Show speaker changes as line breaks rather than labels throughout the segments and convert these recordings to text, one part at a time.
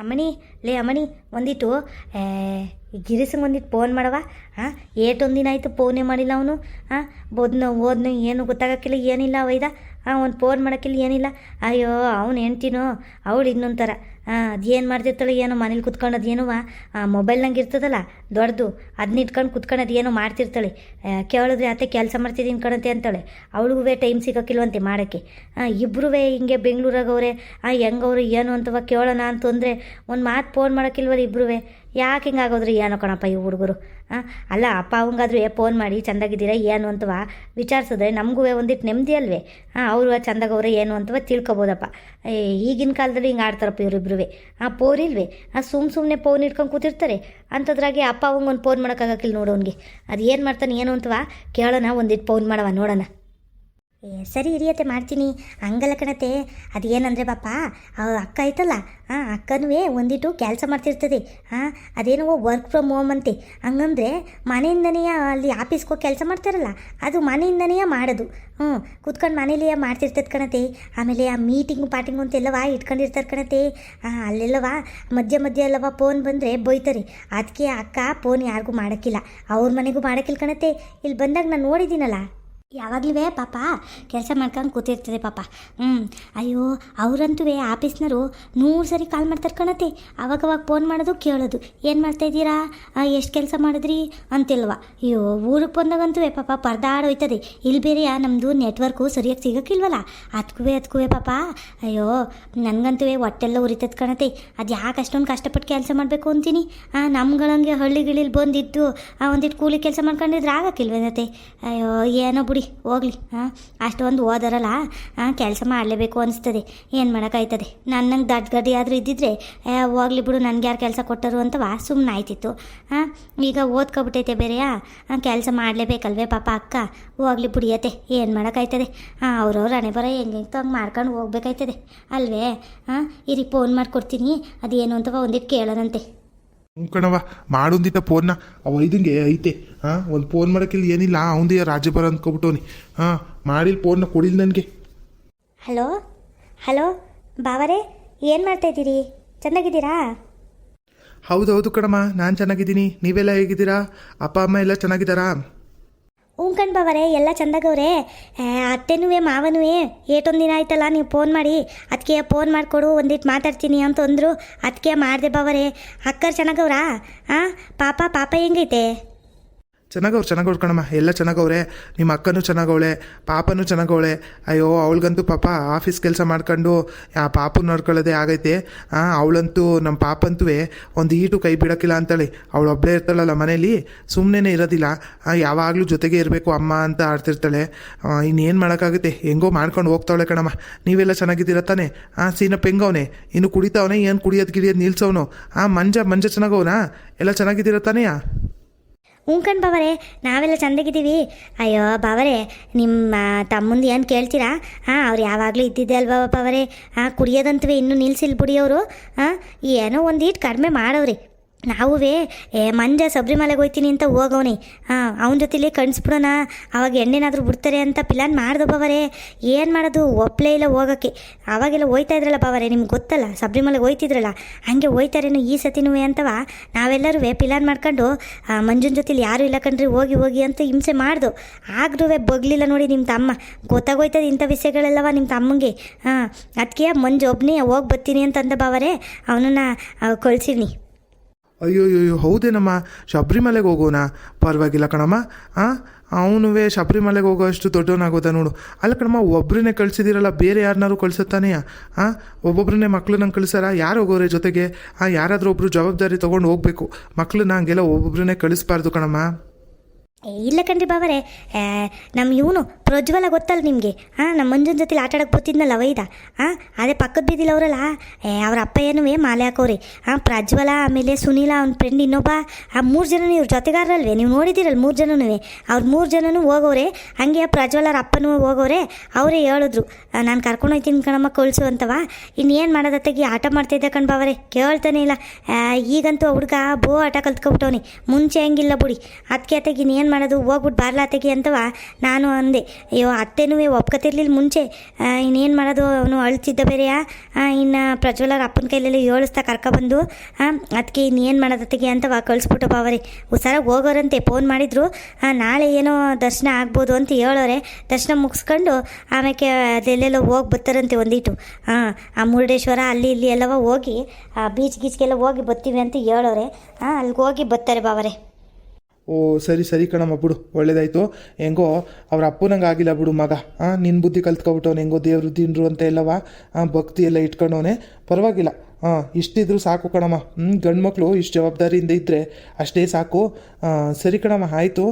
ಅಮ್ಮಣಿ, ಲೇ ಅಮ್ಮನಿ ಒಂದಿಟ್ಟು ಗಿರೀಸಂಗೆ ಒಂದಿಟ್ಟು ಫೋನ್ ಮಾಡವ ಹಾಂ ಏಟೊಂದು ದಿನ ಆಯಿತು ಫೋನೇ ಮಾಡಿಲ್ಲ ಅವನು. ಹಾಂ ಬೋದ್ನು ಓದ್ನು, ಏನು ಗೊತ್ತಾಗಕ್ಕಿಲ್ಲ, ಏನಿಲ್ಲ ವೈದ ಹಾಂ ಒಂದು ಫೋನ್ ಮಾಡೋಕ್ಕಿಲ್ಲ, ಏನಿಲ್ಲ. ಅಯ್ಯೋ, ಅವ್ನು ಹೆಂಡ್ತಿನೋ, ಅವಳು ಇನ್ನೊಂಥರ ಥರ. ಹಾಂ ಅದೇನು ಮಾಡ್ತಿರ್ತಾಳೆ ಏನೋ ಮನೇಲಿ ಕುತ್ಕೊಂಡು ಮೊಬೈಲ್ ಮೊಬೈಲ್ನಂಗೆ ಇರ್ತದಲ್ಲ ದೊಡ್ಡದು ಅದನ್ನ ಇಟ್ಕೊಂಡು ಕುತ್ಕೊಂಡು ಅದೇನೋ ಮಾಡ್ತಿರ್ತಾಳೆ. ಆ, ಕೇಳಿದ್ರೆ ಅತ್ತೆ ಕೆಲಸ ಮಾಡ್ತಿದ್ದೀನಿ ಕಣಂತೆ ಅಂತಾಳೆ. ಅವಳಿಗೂ ಟೈಮ್ ಸಿಗೋಕ್ಕಿಲ್ವಂತೆ ಮಾಡೋಕ್ಕೆ. ಇಬ್ಬರೂ ಹಿಂಗೆ ಬೆಂಗಳೂರಾಗವ್ರೆ ಹೆಂಗವ್ರು ಏನು ಅಂತವ ಕೇಳೋಣ ಅಂತಂದರೆ ಒಂದು ಮಾತು ಫೋನ್ ಮಾಡೋಕ್ಕಿಲ್ವಲ್ಲ ಇಬ್ಬರೂ ಯಾಕೆ ಹಿಂಗಾಗೋದ್ರಿ? ಏನು ಕಣಪ್ಪ ಈ ಹುಡುಗರು? ಅಲ್ಲ, ಅಪ್ಪ ಅವಂಗಾದ್ರೂ, ಏ ಫೋನ್ ಮಾಡಿ, ಚಂದಾಗಿದ್ದೀರಾ, ಏನು ಅಂತವ ವಿಚಾರಿಸಿದ್ರೆ ನಮಗೂ ಒಂದಿಟ್ಟು ನೆಮ್ಮದಿ ಅಲ್ವೇ? ಹಾಂ ಅವರು ಚಂದಾಗವ್ರೆ, ಏನು ಅಂತವ ತಿಳ್ಕೊಬೋದಪ್ಪ. ಈಗಿನ ಕಾಲದಲ್ಲಿ ಹಿಂಗೆ ಆಡ್ತಾರಪ್ಪ ಇವರಿಬ್ರುವೆ. ಹಾಂ ಪೋರ್ ಹಾಂ ಸುಮ್ಮ ಸುಮ್ಮನೆ ಫೋನ್ ಇಟ್ಕೊಂಡು ಕೂತಿರ್ತಾರೆ. ಅಂಥದ್ರಾಗೆ ಅಪ್ಪ ಅವಂಗೆ ಒಂದು ಫೋನ್ ಮಾಡೋಕ್ಕಾಗಕ್ಕಿಲ್ಲ ನೋಡು ಅವ್ನಿಗೆ. ಅದು ಏನು ಮಾಡ್ತಾನೆ, ಏನು ಅಂತವ? ಕೇಳೋಣ ಒಂದಿಟ್ಟು ಫೋನ್ ಮಾಡವ, ನೋಡೋಣ. ಸರಿ ಹಿರಿಯತೆ ಮಾಡ್ತೀನಿ. ಹಂಗಲ್ಲ ಕಣತೆ ಏನಂದರೆ ಪಾಪ ಅಕ್ಕ ಐತಲ್ಲ ಹಾಂ ಅಕ್ಕನೂ ಒಂದಿಟ್ಟು ಕೆಲಸ ಮಾಡ್ತಿರ್ತದೆ. ಹಾಂ ಅದೇನೋ ವರ್ಕ್ ಫ್ರಮ್ ಹೋಮ್ ಅಂತೆ. ಹಂಗಂದರೆ ಮನೆಯಿಂದನೇ ಅಲ್ಲಿ ಆಫೀಸ್ಗೆ ಹೋಗಿ ಕೆಲಸ ಮಾಡ್ತಾರಲ್ಲ, ಅದು ಮನೆಯಿಂದನೇ ಮಾಡೋದು. ಹ್ಞೂ, ಕೂತ್ಕೊಂಡು ಮನೇಲಿ ಮಾಡ್ತಿರ್ತದೆ ಕಣತೆ ಆಮೇಲೆ ಆ ಮೀಟಿಂಗು ಪಾಟಿಂಗು ಅಂತೆಲ್ಲವಾ ಇಟ್ಕೊಂಡಿರ್ತಾರೆ ಕಣತೆ ಹಾಂ ಅಲ್ಲೆಲ್ಲವಾ, ಮಧ್ಯ ಮಧ್ಯ ಅಲ್ಲವಾ ಫೋನ್ ಬಂದರೆ ಬೈತಾರೆ. ಅದಕ್ಕೆ ಅಕ್ಕ ಫೋನ್ ಯಾರಿಗೂ ಮಾಡೋಕ್ಕಿಲ್ಲ. ಅವ್ರ ಮನೆಗೂ ಮಾಡೋಕ್ಕಿಲ್ಲ ಕಣತೆ ಇಲ್ಲಿ ಬಂದಾಗ ನಾನು ನೋಡಿದ್ದೀನಲ್ಲ. ಯಾವಾಗಲೂ ಪಾಪ ಕೆಲಸ ಮಾಡ್ಕೊಂಡು ಕೂತಿರ್ತದೆ ಪಾಪ. ಹ್ಞೂ ಅಯ್ಯೋ ಅವರಂತೂ ಆಫೀಸ್ನವರು ನೂರು ಸರಿ ಕಾಲ್ ಮಾಡ್ತಾರೆ ಕಣತ್ತೆ ಅವಾಗವಾಗ ಫೋನ್ ಮಾಡೋದು ಕೇಳೋದು. ಏನು ಮಾಡ್ತಾಯಿದ್ದೀರಾ ಎಷ್ಟು ಕೆಲಸ ಮಾಡಿದ್ರಿ? ಅಂತಿಲ್ವ. ಅಯ್ಯೋ, ಊರಿಗೆ ಬಂದಾಗಂತೂ ಪಾಪ ಪರದಾಡೋಯ್ತದೆ ಇಲ್ಲಿ ಬೇರೆ ನಮ್ಮದು ನೆಟ್ವರ್ಕು ಸರಿಯಾಗಿ ಸಿಗೋಕ್ಕಿಲ್ವಲ್ಲ? ಅದಕ್ಕೂ ಅದಕ್ಕೂ ಪಾಪ. ಅಯ್ಯೋ ನನಗಂತೂ ಹೊಟ್ಟೆಲ್ಲ ಉರಿತದ ಕಣತೆ. ಅದು ಯಾಕೆ ಅಷ್ಟೊಂದು ಕಷ್ಟಪಟ್ಟು ಕೆಲಸ ಮಾಡಬೇಕು ಅಂತೀನಿ? ನಮ್ಗಳಂಗೆ ಹಳ್ಳಿಗಳಿಲ್ಲಿ ಬಂದಿದ್ದು ಒಂದಿಟ್ಟು ಕೂಲಿ ಕೆಲಸ ಮಾಡ್ಕೊಂಡಿದ್ರೆ ಆಗೋಕ್ಕಿಲ್ವೇನತ್ತೆ? ಅಯ್ಯೋ, ಏನೋ ಬಿಡಿ. ಹೋಗ್ಲಿ, ಹಾಂ? ಅಷ್ಟೊಂದು ಓದರಲ್ಲ, ಹಾಂ? ಕೆಲಸ ಮಾಡಲೇಬೇಕು ಅನಿಸ್ತದೆ. ಏನು ಮಾಡೋಕ್ಕಾಯ್ತದೆ? ನನ್ನಂಗೆ ದಡ್ಡ ಗಡ್ಡಿ ಆದರೂ ಇದ್ದಿದ್ರೆ ಹೋಗ್ಲಿ ಬಿಡು, ನನಗೆ ಯಾರು ಕೆಲಸ ಕೊಟ್ಟರು ಅಂತವ ಸುಮ್ಮನೆ ಆಯ್ತಿತ್ತು. ಹಾಂ? ಈಗ ಓದ್ಕೊಬಿಟ್ಟೈತೆ ಬೇರೆಯಾ? ಕೆಲಸ ಮಾಡಲೇಬೇಕಲ್ವೇ ಪಾಪ ಅಕ್ಕ? ಹೋಗ್ಲಿ ಬಿಡಿಯತ್ತೆ ಏನು ಮಾಡೋಕ್ಕಾಯ್ತದೆ? ಹಾಂ, ಅವ್ರವ್ರ ಹಣೆ ಬರ ಹೆಂಗೆ ಹಂಗೆ ಮಾಡ್ಕೊಂಡು ಹೋಗ್ಬೇಕಾಯ್ತದೆ. ಅಲ್ವೇ? ಹಾಂ? ಇರಿ ಫೋನ್ ಮಾಡಿಕೊಡ್ತೀನಿ. ಅದೇನು ಅಂತವ ಒಂದಿಟ್ಟು ಕೇಳೋಣಂತೆ
ಹ್ಞೂ ಕಣವ ಮಾಡೊಂದಿತ್ತ ಫೋನ್ನ ಅವ ಇದಂಗೆ ಐತೆ ಹಾಂ ಒಂದು ಫೋನ್ ಮಾಡೋಕ್ಕಿಲ್ಲ ಏನಿಲ್ಲ ಅವಂದೇ ರಾಜ್ಯಭಾರ ಅಂದ್ಕೊಬಿಟ್ಟವನಿ ಹಾಂ ಮಾಡಿಲ್ಲ ಫೋನ್ನ ಕೊಡಿಲ್ಲ ನನಗೆ.
ಹಲೋ? ಹಲೋ? ಬಾವರೇ ಏನು ಮಾಡ್ತಾ ಇದ್ದೀರಿ? ಚೆನ್ನಾಗಿದ್ದೀರಾ?
ಹೌದು ಹೌದು ಕಣಮ್ಮ ನಾನು ಚೆನ್ನಾಗಿದ್ದೀನಿ. ನೀವೆಲ್ಲ ಹೇಗಿದ್ದೀರಾ? ಅಪ್ಪ ಅಮ್ಮ ಎಲ್ಲ ಚೆನ್ನಾಗಿದ್ದಾರಾ?
ಹ್ಞೂ ಬಾವರೇ, ಎಲ್ಲ ಚಂದಾಗವ್ರೆ ಅತ್ತೆನೂ ಮಾವನೂ ಏಟೊಂದು ದಿನ ಆಯ್ತಲ್ಲ, ನೀವು ಫೋನ್ ಮಾಡಿ. ಅದಕ್ಕೆ ಫೋನ್ ಮಾಡಿಕೊಡು ಒಂದಿಟ್ಟು ಮಾತಾಡ್ತೀನಿ ಅಂತ ಅಂದರು. ಅದಕ್ಕೆ ಮಾಡಿದೆ ಬಾವರೆ, ಅಕ್ಕರ್ ಚೆನ್ನಾಗವ್ರಾ ಹಾಂ ಪಾಪ ಪಾಪ ಹೆಂಗೈತೆ?
ಚೆನ್ನಾಗವ್ರು ಚೆನ್ನಾಗವ್ರು ಕಣಮ್ಮ. ಎಲ್ಲ ಚೆನ್ನಾಗವ್ರೆ. ನಿಮ್ಮ ಅಕ್ಕನೂ ಚೆನ್ನಾಗವಳೆ ಪಾಪನೂ ಚೆನ್ನಾಗವಳೆ. ಅಯ್ಯೋ ಅವಳಿಗಂತೂ ಪಾಪ ಆಫೀಸ್ ಕೆಲಸ ಮಾಡ್ಕೊಂಡು ಆ ಪಾಪನ ನೋಡ್ಕೊಳ್ಳೋದೇ ಆಗೈತೆ. ಅವಳಂತೂ ನಮ್ಮ ಪಾಪಂತೂ ಒಂದು ಈಟು ಕೈ ಬಿಡೋಕ್ಕಿಲ್ಲ ಅಂತೇಳಿ. ಅವಳು ಒಬ್ಬಳೇ ಇರ್ತಾಳಲ್ಲ ಮನೇಲಿ ಸುಮ್ಮನೆ ಇರೋದಿಲ್ಲ. ಆ, ಯಾವಾಗಲೂ ಜೊತೆಗೆ ಇರಬೇಕು ಅಮ್ಮ ಅಂತ ಆಡ್ತಿರ್ತಾಳೆ. ಇನ್ನೇನು ಮಾಡೋಕ್ಕಾಗುತ್ತೆ? ಹೆಂಗೋ ಮಾಡ್ಕೊಂಡು ಹೋಗ್ತಾಳೆ ಕಣಮ್ಮ. ನೀವೆಲ್ಲ ಚೆನ್ನಾಗಿದ್ದೀರ ತಾನೆ? ಹಾಂ ಸೀನಪ್ಪ ಹೆಂಗವನೆ? ಇನ್ನು ಕುಡಿತಾವನೆ? ಏನು ಕುಡಿಯೋದು ಗಿಡಿಯೋದು ನಿಲ್ಸವನು? ಹಾಂ ಮಂಜ ಮಂಜ ಚೆನ್ನಾಗವನಾ? ಎಲ್ಲ ಚೆನ್ನಾಗಿದ್ದೀರ ತಾನೆಯಾ?
ಹ್ಞೂ ಬಾವರೆ, ನಾವೆಲ್ಲ ಚಂದಾಗಿದ್ದೀವಿ. ಅಯ್ಯೋ ಬಾವರೆ, ನಿಮ್ಮ ತಮ್ಮಂದು ಏನು ಕೇಳ್ತೀರಾ? ಹಾಂ ಅವ್ರು ಯಾವಾಗಲೂ ಇದ್ದಿದ್ದೆ ಅಲ್ವಾ ಬಾವರೆ? ಹಾಂ ಕುಡಿಯೋದಂತವೇ ಇನ್ನೂ ನಿಲ್ಸಿಲ್ಲ ಬಿಡಿಯವರು ಹಾಂ ಏನೋ ಒಂದೀಟ್ ಕಡಿಮೆ ಮಾಡವ್ರಿ. ನಾವುವೇ, ಏ, ಮಂಜ ಶಬರಿಮಲೆಗೆ ಹೋಯ್ತೀನಿ ಅಂತ ಹೋಗವನಿ. ಹಾಂ ಅವನ ಜೊತೆಲಿ ಕಣಿಸ್ಬಿಡೋಣ ಅವಾಗ ಎಣ್ಣೆನಾದರೂ ಬಿಡ್ತಾರೆ ಅಂತ ಪ್ಲಾನ್ ಮಾಡ್ದೋ ಬಾವರೇ ಏನು ಮಾಡೋದು? ಒಪ್ಪಲೇ ಇಲ್ಲ ಹೋಗೋಕ್ಕೆ. ಅವಾಗೆಲ್ಲ ಹೋಯ್ತಾ ಇದ್ರಲ್ಲ ಬಾವರೇ ನಿಮ್ಗೆ ಗೊತ್ತಲ್ಲ? ಶಬರಿಮಲೆಗೆ ಹೋಯ್ತಿದ್ರಲ್ಲ? ಹಾಗೆ ಹೋಯ್ತಾರೇನು ಈ ಸತಿನೂ ಅಂತವ? ನಾವೆಲ್ಲರೂ ಪ್ಲಾನ್ ಮಾಡ್ಕೊಂಡು ಮಂಜುನ ಜೊತೆಲಿ ಯಾರೂ ಇಲ್ಲ ಕಣ್ರಿ, ಹೋಗಿ ಹೋಗಿ ಅಂತ ಹಿಂಸೆ ಮಾಡ್ದು. ಆಗ್ರೂ ಬಗ್ಲಿಲ್ಲ ನೋಡಿ ನಿಮ್ಮ ತಮ್ಮ. ಗೊತ್ತಾಗೋಯ್ತದೆ ಇಂಥ ವಿಷಯಗಳೆಲ್ಲವ ನಿಮ್ಮ ತಮ್ಮಂಗೆ. ಹಾಂ ಅದಕ್ಕೆ ಮಂಜು ಒಬ್ಬನೇ ಹೋಗಿ ಬರ್ತೀನಿ ಅಂತಂದ ಬಾವರೇ ಅವನನ್ನು ಕಳ್ಸಿವ್ನಿ
ಅಯ್ಯೋ ಅಯ್ಯೋ ಹೌದೇನಮ್ಮ? ಶಬರಿಮಲೆಗೆ ಹೋಗೋಣ ಪರವಾಗಿಲ್ಲ ಕಣಮ್ಮ. ಹಾಂ ಅವನು ಶಬರಿಮಲೆಗೆ ಹೋಗೋ ಅಷ್ಟು ದೊಡ್ಡವನಾಗೋದ ನೋಡು. ಅಲ್ಲ ಕಣಮ್ಮ ಒಬ್ಬರನ್ನೇ ಕಳ್ಸಿದಿರಲ್ಲ, ಬೇರೆ ಯಾರನ್ನಾರು ಕಳ್ಸುತ್ತಾನೆಯಾ ಹಾಂ ಒಬ್ಬೊಬ್ಬರನ್ನೇ ನಂಗೆ ಕಳಿಸಾರ ಯಾರು ಹೋಗೋರೆ ಜೊತೆಗೆ? ಹಾಂ ಯಾರಾದರೂ ಒಬ್ಬರು ಜವಾಬ್ದಾರಿ ತೊಗೊಂಡು ಹೋಗಬೇಕು. ಮಕ್ಕಳನ್ನ ಹಂಗೆಲ್ಲ ಒಬ್ಬೊಬ್ಬರನ್ನೇ ಕಳಿಸ್ಬಾರ್ದು ಕಣಮ್ಮ.
ಇಲ್ಲ ಕಣ್ರಿ ಬಾವರೇ. ನಮ್ಮ ಇವನು ಪ್ರಜ್ವಲ ಗೊತ್ತಲ್ಲ ನಿಮಗೆ? ಹಾಂ ನಮ್ಮ ಮಂಜುನ ಜೊತೆಲಿ ಆಟ ಆಡಕ್ಕೆ ಬರ್ತಿದ್ನಲ್ಲ ವೈದ? ಹಾಂ ಅದೇ ಪಕ್ಕದ ಬೀದಿಲಿ ಅವರಲ್ಲ? ಅವ್ರ ಅಪ್ಪ ಏ ಮಾಲೆ ಹಾಕೋರಿ. ಹಾಂ ಪ್ರಜ್ವಲ, ಆಮೇಲೆ ಸುನೀಲ, ಅವ್ನ ಫ್ರೆಂಡ್ ಇನ್ನೊಬ್ಬ. ಆ, ಮೂರು ಜನ ಇವ್ರ ಜೊತೆಗಾರರಲ್ವೇ? ನೀವು ನೋಡಿದ್ದೀರಲ್ಲ ಮೂರು ಜನನೂ ಅವ್ರ ಮೂರು ಜನನೂ ಹೋಗೋರೆ. ಹಂಗೆ ಪ್ರಜ್ವಲರ ಅಪ್ಪನೂ ಹೋಗೋರೆ. ಅವರೇ ಹೇಳಿದ್ರು ನಾನು ಕರ್ಕೊಂಡು ಹೋಗ್ತೀನಿ ಕಣಮ್ಮ, ಕಳಿಸು ಅಂತವ. ಇನ್ನೇನು ಮಾಡೋದತ್ತಾಗಿ ಆಟ ಮಾಡ್ತಾಯಿದ್ದೆ ಕಣ್ ಬಾವರೆ? ಕೇಳ್ತಾನೆ ಇಲ್ಲ. ಈಗಂತೂ ಹುಡುಗ ಬೋ ಆಟ ಕಲ್ತ್ಕೊಬಿಟ್ಟವನಿ ಮುಂಚೆ ಹೆಂಗಿಲ್ಲ ಬಿಡಿ. ಅದಕ್ಕೆ ಅತ್ತಾಗಿ ಇನ್ನೇನು ಮಾಡೋದು ಹೋಗ್ಬಿಟ್ಟು ಬಾರ್ಲಾತೆಗೆ ಅಂತವ ನಾನು ಅಂದೆ. ಅಯ್ಯೋ, ಅತ್ತೆನೂ ಒಪ್ಕೊತಿರ್ಲಿಲ್ಲ ಮುಂಚೆ. ಇನ್ನೇನು ಮಾಡೋದು, ಅವನು ಅಳ್ತಿದ್ದ ಬೇರೆಯಾ. ಇನ್ನು ಪ್ರಜ್ವಲರ ಅಪ್ಪನ ಕೈಲೆಲ್ಲ ಏಳಿಸ್ತಾ ಕರ್ಕೊಬಂದು ಅದಕ್ಕೆ ಇನ್ನೇನು ಮಾಡೋದತ್ತಿಗೆ ಅಂತವ ಕಳಿಸ್ಬಿಟ್ಟು ಬಾವರಿ. ಹುಷಾರಾಗಿ ಹೋಗೋರಂತೆ, ಫೋನ್ ಮಾಡಿದ್ರು. ನಾಳೆ ಏನೋ ದರ್ಶನ ಆಗ್ಬೋದು ಅಂತ ಹೇಳೋರೆ. ದರ್ಶನ ಮುಗಿಸ್ಕೊಂಡು ಆಮೇಲೆ ಅದೆಲ್ಲೆಲ್ಲೋ ಹೋಗಿ ಬರ್ತಾರಂತೆ ಒಂದಿಟ್ಟು. ಹಾಂ ಆ ಮುರುಡೇಶ್ವರ ಅಲ್ಲಿ ಇಲ್ಲಿ ಎಲ್ಲವ ಹೋಗಿ, ಆ, ಬೀಚ್ ಗೀಚ್ಗೆಲ್ಲ ಹೋಗಿ ಬರ್ತೀವಿ ಅಂತ ಹೇಳೋರೆ. ಹಾಂ ಅಲ್ಲಿಗೆ ಹೋಗಿ ಬರ್ತಾರೆ ಬಾವರೆ.
ಓ, ಸರಿ ಸರಿ ಕಣಮ್ಮ, ಬಿಡು, ಒಳ್ಳೇದಾಯ್ತು. ಹೆಂಗೋ, ಅವ್ರ ಅಪ್ಪನಂಗೆ ಆಗಿಲ್ಲ ಬಿಡು, ಮಗ. ಹಾಂ ನಿನ್ನ ಬುದ್ಧಿ ಕಲ್ತ್ಕೊಬಿಟ್ಟವನು, ಹೆಂಗೋ ದೇವ್ರ ತಿಂಡ್ರು ಅಂತ ಎಲ್ಲವ ಭಕ್ತಿ ಎಲ್ಲ ಇಟ್ಕೊಂಡವನೆ. ಪರವಾಗಿಲ್ಲ. ಹಾಂ ಇಷ್ಟಿದ್ರು ಸಾಕು ಕಣಮ್ಮ. ಹ್ಞೂ ಗಂಡು ಮಕ್ಕಳು ಇಷ್ಟು ಜವಾಬ್ದಾರಿಯಿಂದ ಇದ್ದರೆ ಅಷ್ಟೇ ಸಾಕು. ಸರಿ ಕಣಮ್ಮ, ಆಯಿತು.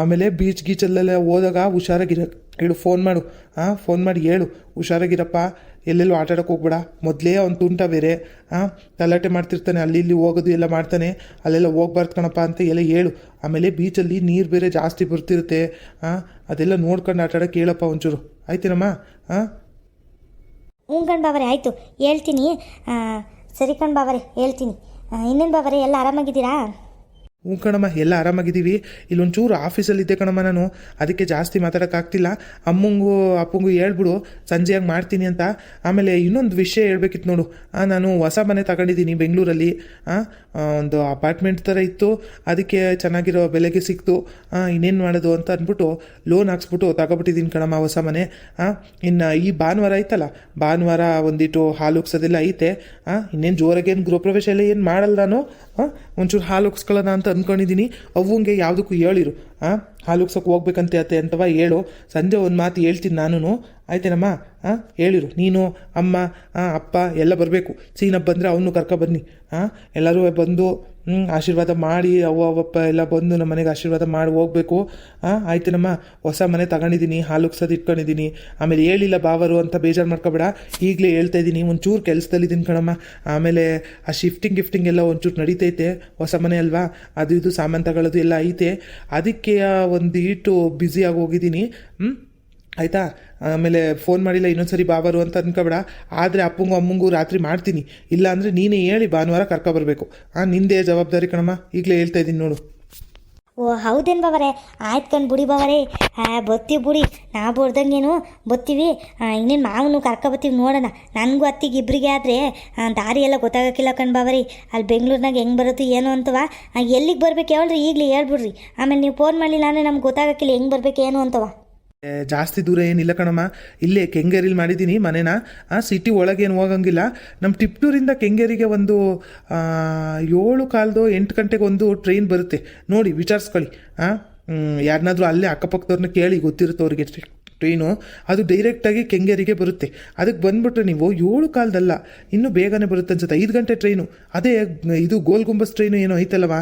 ಆಮೇಲೆ ಬೀಚ್ ಗೀಚಲ್ಲೆಲ್ಲ ಹೋದಾಗ ಹುಷಾರಾಗಿರ, ಹೇಳು ಫೋನ್ ಮಾಡು. ಹಾಂ ಫೋನ್ ಮಾಡಿ ಹೇಳು. ಹುಷಾರಾಗಿರಪ್ಪ. ಎಲ್ಲೆಲ್ಲೂ ಆಟ ಆಡೋಕೆ ಹೋಗ್ಬೇಡ. ಮೊದಲೇ ಅವ್ನು ತುಂಟ ಬೇರೆ. ಹಾಂ ತಲಾಟೆ ಮಾಡ್ತಿರ್ತಾನೆ. ಅಲ್ಲಿ ಇಲ್ಲಿ ಹೋಗೋದು ಎಲ್ಲ ಮಾಡ್ತಾನೆ. ಅಲ್ಲೆಲ್ಲ ಹೋಗ್ಬಾರ್ದು ಕಣಪ್ಪ ಅಂತ ಎಲ್ಲ ಹೇಳು. ಆಮೇಲೆ ಬೀಚಲ್ಲಿ ನೀರು ಬೇರೆ ಜಾಸ್ತಿ ಬರ್ತಿರುತ್ತೆ. ಹಾಂ ಅದೆಲ್ಲ ನೋಡ್ಕೊಂಡು ಆಟ ಆಡೋಕೆ ಹೇಳಪ್ಪ ಒಂಚೂರು. ಆಯ್ತೇನಮ್ಮ? ಹಾಂ
ಹ್ಞೂ ಕಣ್ ಬಾವರೆ ಆಯಿತು ಹೇಳ್ತೀನಿ. ಸರಿ ಕಣ್ ಬಾವರೆ ಹೇಳ್ತೀನಿ. ಇನ್ನೇನು ಬಾವರೆ ಎಲ್ಲ ಆರಾಮಾಗಿದ್ದೀರಾ?
ಹ್ಞೂ ಕಣಮ್ಮ ಎಲ್ಲ ಆರಾಮಾಗಿದ್ದೀವಿ. ಇಲ್ಲೊಂಚೂರು ಆಫೀಸಲ್ಲಿದ್ದೆ ಕಣಮ್ಮ ನಾನು. ಅದಕ್ಕೆ ಜಾಸ್ತಿ ಮಾತಾಡೋಕ್ಕಾಗ್ತಿಲ್ಲ. ಅಮ್ಮಂಗೂ ಅಪ್ಪಂಗೂ ಹೇಳ್ಬಿಡು ಸಂಜೆಯಾಗಿ ಮಾಡ್ತೀನಿ ಅಂತ. ಆಮೇಲೆ ಇನ್ನೊಂದು ವಿಷಯ ಹೇಳ್ಬೇಕಿತ್ತು ನೋಡು. ನಾನು ಹೊಸ ಮನೆ ತಗೊಂಡಿದ್ದೀನಿ ಬೆಂಗಳೂರಲ್ಲಿ. ಆ, ಒಂದು ಅಪಾರ್ಟ್ಮೆಂಟ್ ಥರ ಇತ್ತು. ಅದಕ್ಕೆ ಚೆನ್ನಾಗಿರೋ ಬೆಲೆಗೆ ಸಿಕ್ತು. ಇನ್ನೇನು ಮಾಡೋದು ಅಂತ ಅಂದ್ಬಿಟ್ಟು ಲೋನ್ ಹಾಕ್ಸ್ಬಿಟ್ಟು ತಗೊಬಿಟ್ಟಿದ್ದೀನಿ ಕಣಮ್ಮ ಹೊಸ ಮನೆ. ಇನ್ನು ಈ ಭಾನುವಾರ ಐತಲ್ಲ ಭಾನುವಾರ ಒಂದಿಟ್ಟು ಹಾಲು ಉಗ್ಸೋದೆಲ್ಲ ಐತೆ. ಇನ್ನೇನು ಜೋರಾಗೇನು ಗೃಹಪ್ರವೇಶ ಎಲ್ಲ ಏನು ಮಾಡಲ್ಲ ನಾನು? ಒಂಚೂರು ಹಾಲು ಉಗ್ಸ್ಕೊಳ್ಳೋಣ ಅಂತ ಅಂದ್ಕೊಂಡಿದ್ದೀನಿ ಅವ್ವಂಗೆ ಯಾವುದಕ್ಕೂ ಹೇಳಿರು. ಹಾಂ ಹಾಲು ಉಗ್ಸಕ್ಕೆ ಹೋಗ್ಬೇಕಂತೆ ಅತ್ತೆ ಅಂತವ ಹೇಳು. ಸಂಜೆ ಒಂದು ಮಾತು ಹೇಳ್ತೀನಿ ನಾನು ಆಯ್ತೇನಮ್ಮ? ಹಾಂ ಹೇಳಿರು. ನೀನು, ಅಮ್ಮ ಅಪ್ಪ ಎಲ್ಲ ಬರಬೇಕು. ಸೀನಪ್ಪ ಬಂದರೆ ಅವನು ಕರ್ಕೊ ಬನ್ನಿ. ಹಾಂ ಎಲ್ಲರೂ ಬಂದು ಹ್ಞೂ ಆಶೀರ್ವಾದ ಮಾಡಿ, ಅವ್ವ ಅವಪ್ಪ ಎಲ್ಲ ಬಂದು ನಮ್ಮ ಮನೆಗೆ ಆಶೀರ್ವಾದ ಮಾಡಿ ಹೋಗ್ಬೇಕು. ಹಾಂ ಆಯ್ತೇನಮ್ಮ ಹೊಸ ಮನೆ ತಗೊಂಡಿದ್ದೀನಿ, ಹಾಲು ಉಗ್ಸೋದು ಇಟ್ಕೊಂಡಿದ್ದೀನಿ. ಆಮೇಲೆ ಹೇಳಿಲ್ಲ ಬಾವರು ಅಂತ ಬೇಜಾರು ಮಾಡ್ಕೊಬೇಡ. ಈಗಲೇ ಹೇಳ್ತಾ ಇದ್ದೀನಿ, ಒಂಚೂರು ಕೆಲಸದಲ್ಲಿದ್ದೀನಿ ಕಣಮ್ಮ. ಆಮೇಲೆ ಆ ಶಿಫ್ಟಿಂಗ್ ಗಿಫ್ಟಿಂಗ್ ಎಲ್ಲ ಒಂಚೂರು ನಡೀತೈತೆ. ಹೊಸ ಮನೆ ಅಲ್ವಾ? ಅದು ಇದು, ಸಾಮಾನು ತಗೊಳ್ಳೋದು ಎಲ್ಲ ಐತೆ. ಅದಕ್ಕೆ ಒಂದು ಈಟು ಬ್ಯುಸಿಯಾಗಿ ಹೋಗಿದ್ದೀನಿ. ಹ್ಞೂ ಆಯಿತಾ? ಆಮೇಲೆ ಫೋನ್ ಮಾಡಿಲ್ಲ, ಇನ್ನೊಂದ್ಸರಿ ಬಾಬರು ಅಂತ ಅನ್ಕೋಬೇಡ. ಆದರೆ ಅಪ್ಪಂಗೂ ಅಮ್ಮಂಗೂ ರಾತ್ರಿ ಮಾಡ್ತೀನಿ. ಇಲ್ಲ ಅಂದರೆ ನೀನೇ ಹೇಳಿ ಭಾನುವಾರ ಕರ್ಕೊಬರ್ಬೇಕು ಹಾಂ ನಿಂದೇ ಜವಾಬ್ದಾರಿ ಕಣಮ್ಮ. ಈಗಲೇ ಹೇಳ್ತಾ ಇದ್ದೀನಿ ನೋಡು.
ಓ, ಹೌದೇನು ಬಾವರೆ? ಆಯ್ತು ಕಣ್ ಬುಡಿ ಬಾವರೆ. ಬತ್ತೀವಿ ಬುಡಿ. ನಾ ಬರ್ದಂಗೇನು? ಬತ್ತೀವಿ. ಇನ್ನೇನು ಮಾವನು ಕರ್ಕೊಬತ್ತೀವಿ ನೋಡೋಣ. ನನಗೂ ಅತ್ತಿಗೆ ಇಬ್ಬರಿಗೆ ಆದರೆ ದಾರಿ ಎಲ್ಲ ಗೊತ್ತಾಗಕ್ಕಿಲ್ಲ ಕಣ್ ಬಾವರಿ. ಅಲ್ಲಿ ಬೆಂಗಳೂರಿನಾಗ ಹೆಂಗೆ ಬರುತ್ತೋ ಏನೋ ಅಂತವ. ಎಲ್ಲಿಗೆ ಬರ್ಬೇಕು ಹೇಳ್ರಿ, ಈಗಲೇ ಹೇಳ್ಬಿಡ್ರಿ. ಆಮೇಲೆ ನೀವು ಫೋನ್ ಮಾಡಲಿಲ್ಲ ಅಂದರೆ ನಮ್ಗೆ ಗೊತ್ತಾಗಕ್ಕಿಲ್ಲ ಹೆಂಗೆ ಬರ್ಬೇಕು, ಏನು ಅಂತವ.
ಜಾಸ್ತಿ ದೂರ ಏನಿಲ್ಲ ಕಣಮ್ಮ. ಇಲ್ಲೇ ಕೆಂಗೇರಿಲಿ ಮಾಡಿದ್ದೀನಿ ಮನೇನ. ಆ ಸಿಟಿ ಒಳಗೇನು ಹೋಗಂಗಿಲ್ಲ. ನಮ್ಮ ಟಿಪ್ಟೂರಿಂದ ಕೆಂಗೇರಿಗೆ ಒಂದು ಏಳು ಕಾಲದ ಎಂಟು ಗಂಟೆಗೆ ಒಂದು ಟ್ರೈನ್ ಬರುತ್ತೆ. ನೋಡಿ, ವಿಚಾರಿಸ್ಕೊಳ್ಳಿ. ಹಾಂ ಯಾರನ್ನಾದ್ರೂ ಅಲ್ಲೇ ಅಕ್ಕಪಕ್ಕದವ್ರನ್ನ ಕೇಳಿ ಗೊತ್ತಿರುತ್ತೆ ಅವ್ರಿಗೆ ಟ್ರೈನು ಅದು ಡೈರೆಕ್ಟಾಗಿ ಕೆಂಗೇರಿಗೆ ಬರುತ್ತೆ. ಅದಕ್ಕೆ ಬಂದುಬಿಟ್ರೆ ನೀವು ಏಳು ಕಾಲದಲ್ಲ, ಇನ್ನೂ ಬೇಗನೆ ಬರುತ್ತೆ ಅನ್ಸುತ್ತೆ. ಐದು ಗಂಟೆ ಟ್ರೈನು ಅದೇ, ಇದು ಗೋಲ್ ಗುಂಬಸ್ ಟ್ರೈನು ಏನೋ ಐತಲ್ವಾ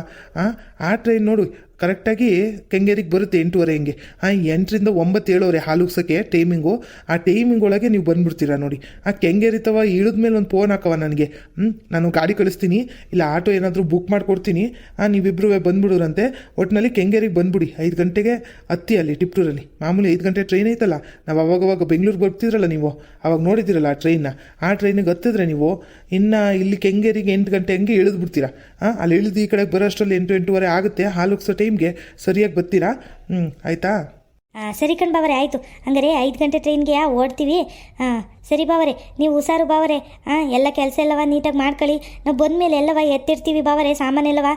ಆ ಟ್ರೈನ್ ನೋಡು. ಕರೆಕ್ಟಾಗಿ ಕೆಂಗೇರಿಗೆ ಬರುತ್ತೆ ಎಂಟೂವರೆ ಹಿಂಗೆ. ಹಾಂ ಎಂಟರಿಂದ ಒಂಬತ್ತು ಏಳುವರೆ ಹಾಲು ಉಗ್ಸೋಕ್ಕೆ ಟೈಮಿಂಗು ಆ ಟೈಮಿಂಗ್ ಒಳಗೆ ನೀವು ಬಂದುಬಿಡ್ತೀರಾ ನೋಡಿ. ಆ ಕೆಂಗೇರಿ ತವ ಇಳಿದ ಮೇಲೆ ಒಂದು ಫೋನ್ ಹಾಕವ ನನಗೆ. ನಾನು ಗಾಡಿ ಕಳಿಸ್ತೀನಿ. ಇಲ್ಲ ಆಟೋ ಏನಾದರೂ ಬುಕ್ ಮಾಡಿಕೊಡ್ತೀನಿ. ಹಾಂ ನೀವಿಬ್ಬರು ಬಂದ್ಬಿಡೋರಂತೆ. ಒಟ್ಟಿನಲ್ಲಿ ಕೆಂಗೇರಿಗೆ ಬಂದ್ಬಿಡಿ. ಐದು ಗಂಟೆಗೆ ಹತ್ತಿ ಅಲ್ಲಿ ಟಿಪ್ಟೂರಲ್ಲಿ. ಮಾಮೂಲಿ ಐದು ಗಂಟೆ ಟ್ರೈನ್ ಐತಲ್ಲ. ನಾವು ಅವಾಗವಾಗ ಬೆಂಗಳೂರಿಗೆ ಬರ್ತಿದ್ರಲ್ಲ ನೀವು. ಅವಾಗ ನೋಡಿದ್ದೀರಲ್ಲ ಆ ಟ್ರೈನ್ನ ಆ ಟ್ರೈನಿಗೆ ಹತ್ತಿದ್ರೆ ನೀವು ಇನ್ನು ಇಲ್ಲಿ ಕೆಂಗೇರಿಗೆ ಎಂಟು ಗಂಟೆ ಹಂಗೆ ಇಳಿದು ಬಿಡ್ತೀರಾ ಹಾಂ ಅಲ್ಲಿ ಇಳಿದು ಈ ಕಡೆಗೆ ಬರೋಷ್ಟರಲ್ಲಿ ಎಂಟು ಎಂಟೂವರೆ ಆಗುತ್ತೆ. ಹಾಲು ಉಗ್ಸೋ ಟೈಮ್ಗೆ ಸರಿಯಾಗಿ ಬರ್ತೀರಾ ಹ್ಞೂ ಆಯಿತಾ?
ಸರಿ ಕಣ್ ಬಾವರೆ ಆಯಿತು. ಹಂಗಾರೆ ಐದು ಗಂಟೆ ಟ್ರೈನ್ಗೆ ಓಡ್ತೀವಿ? ಹಾಂ ಸರಿ ಬಾವರೆ ನೀವು ಹುಷಾರು ಬಾವರೆ. ಹಾಂ ಎಲ್ಲ ಕೆಲಸ ಎಲ್ಲವ ನೀಟಾಗಿ ಮಾಡ್ಕೊಳ್ಳಿ ನಾವು ಬಂದಮೇಲೆ ಎಲ್ಲವ ಎತ್ತಿರ್ತೀವಿ ಬಾವರೆ ಸಾಮಾನೆಲ್ಲವ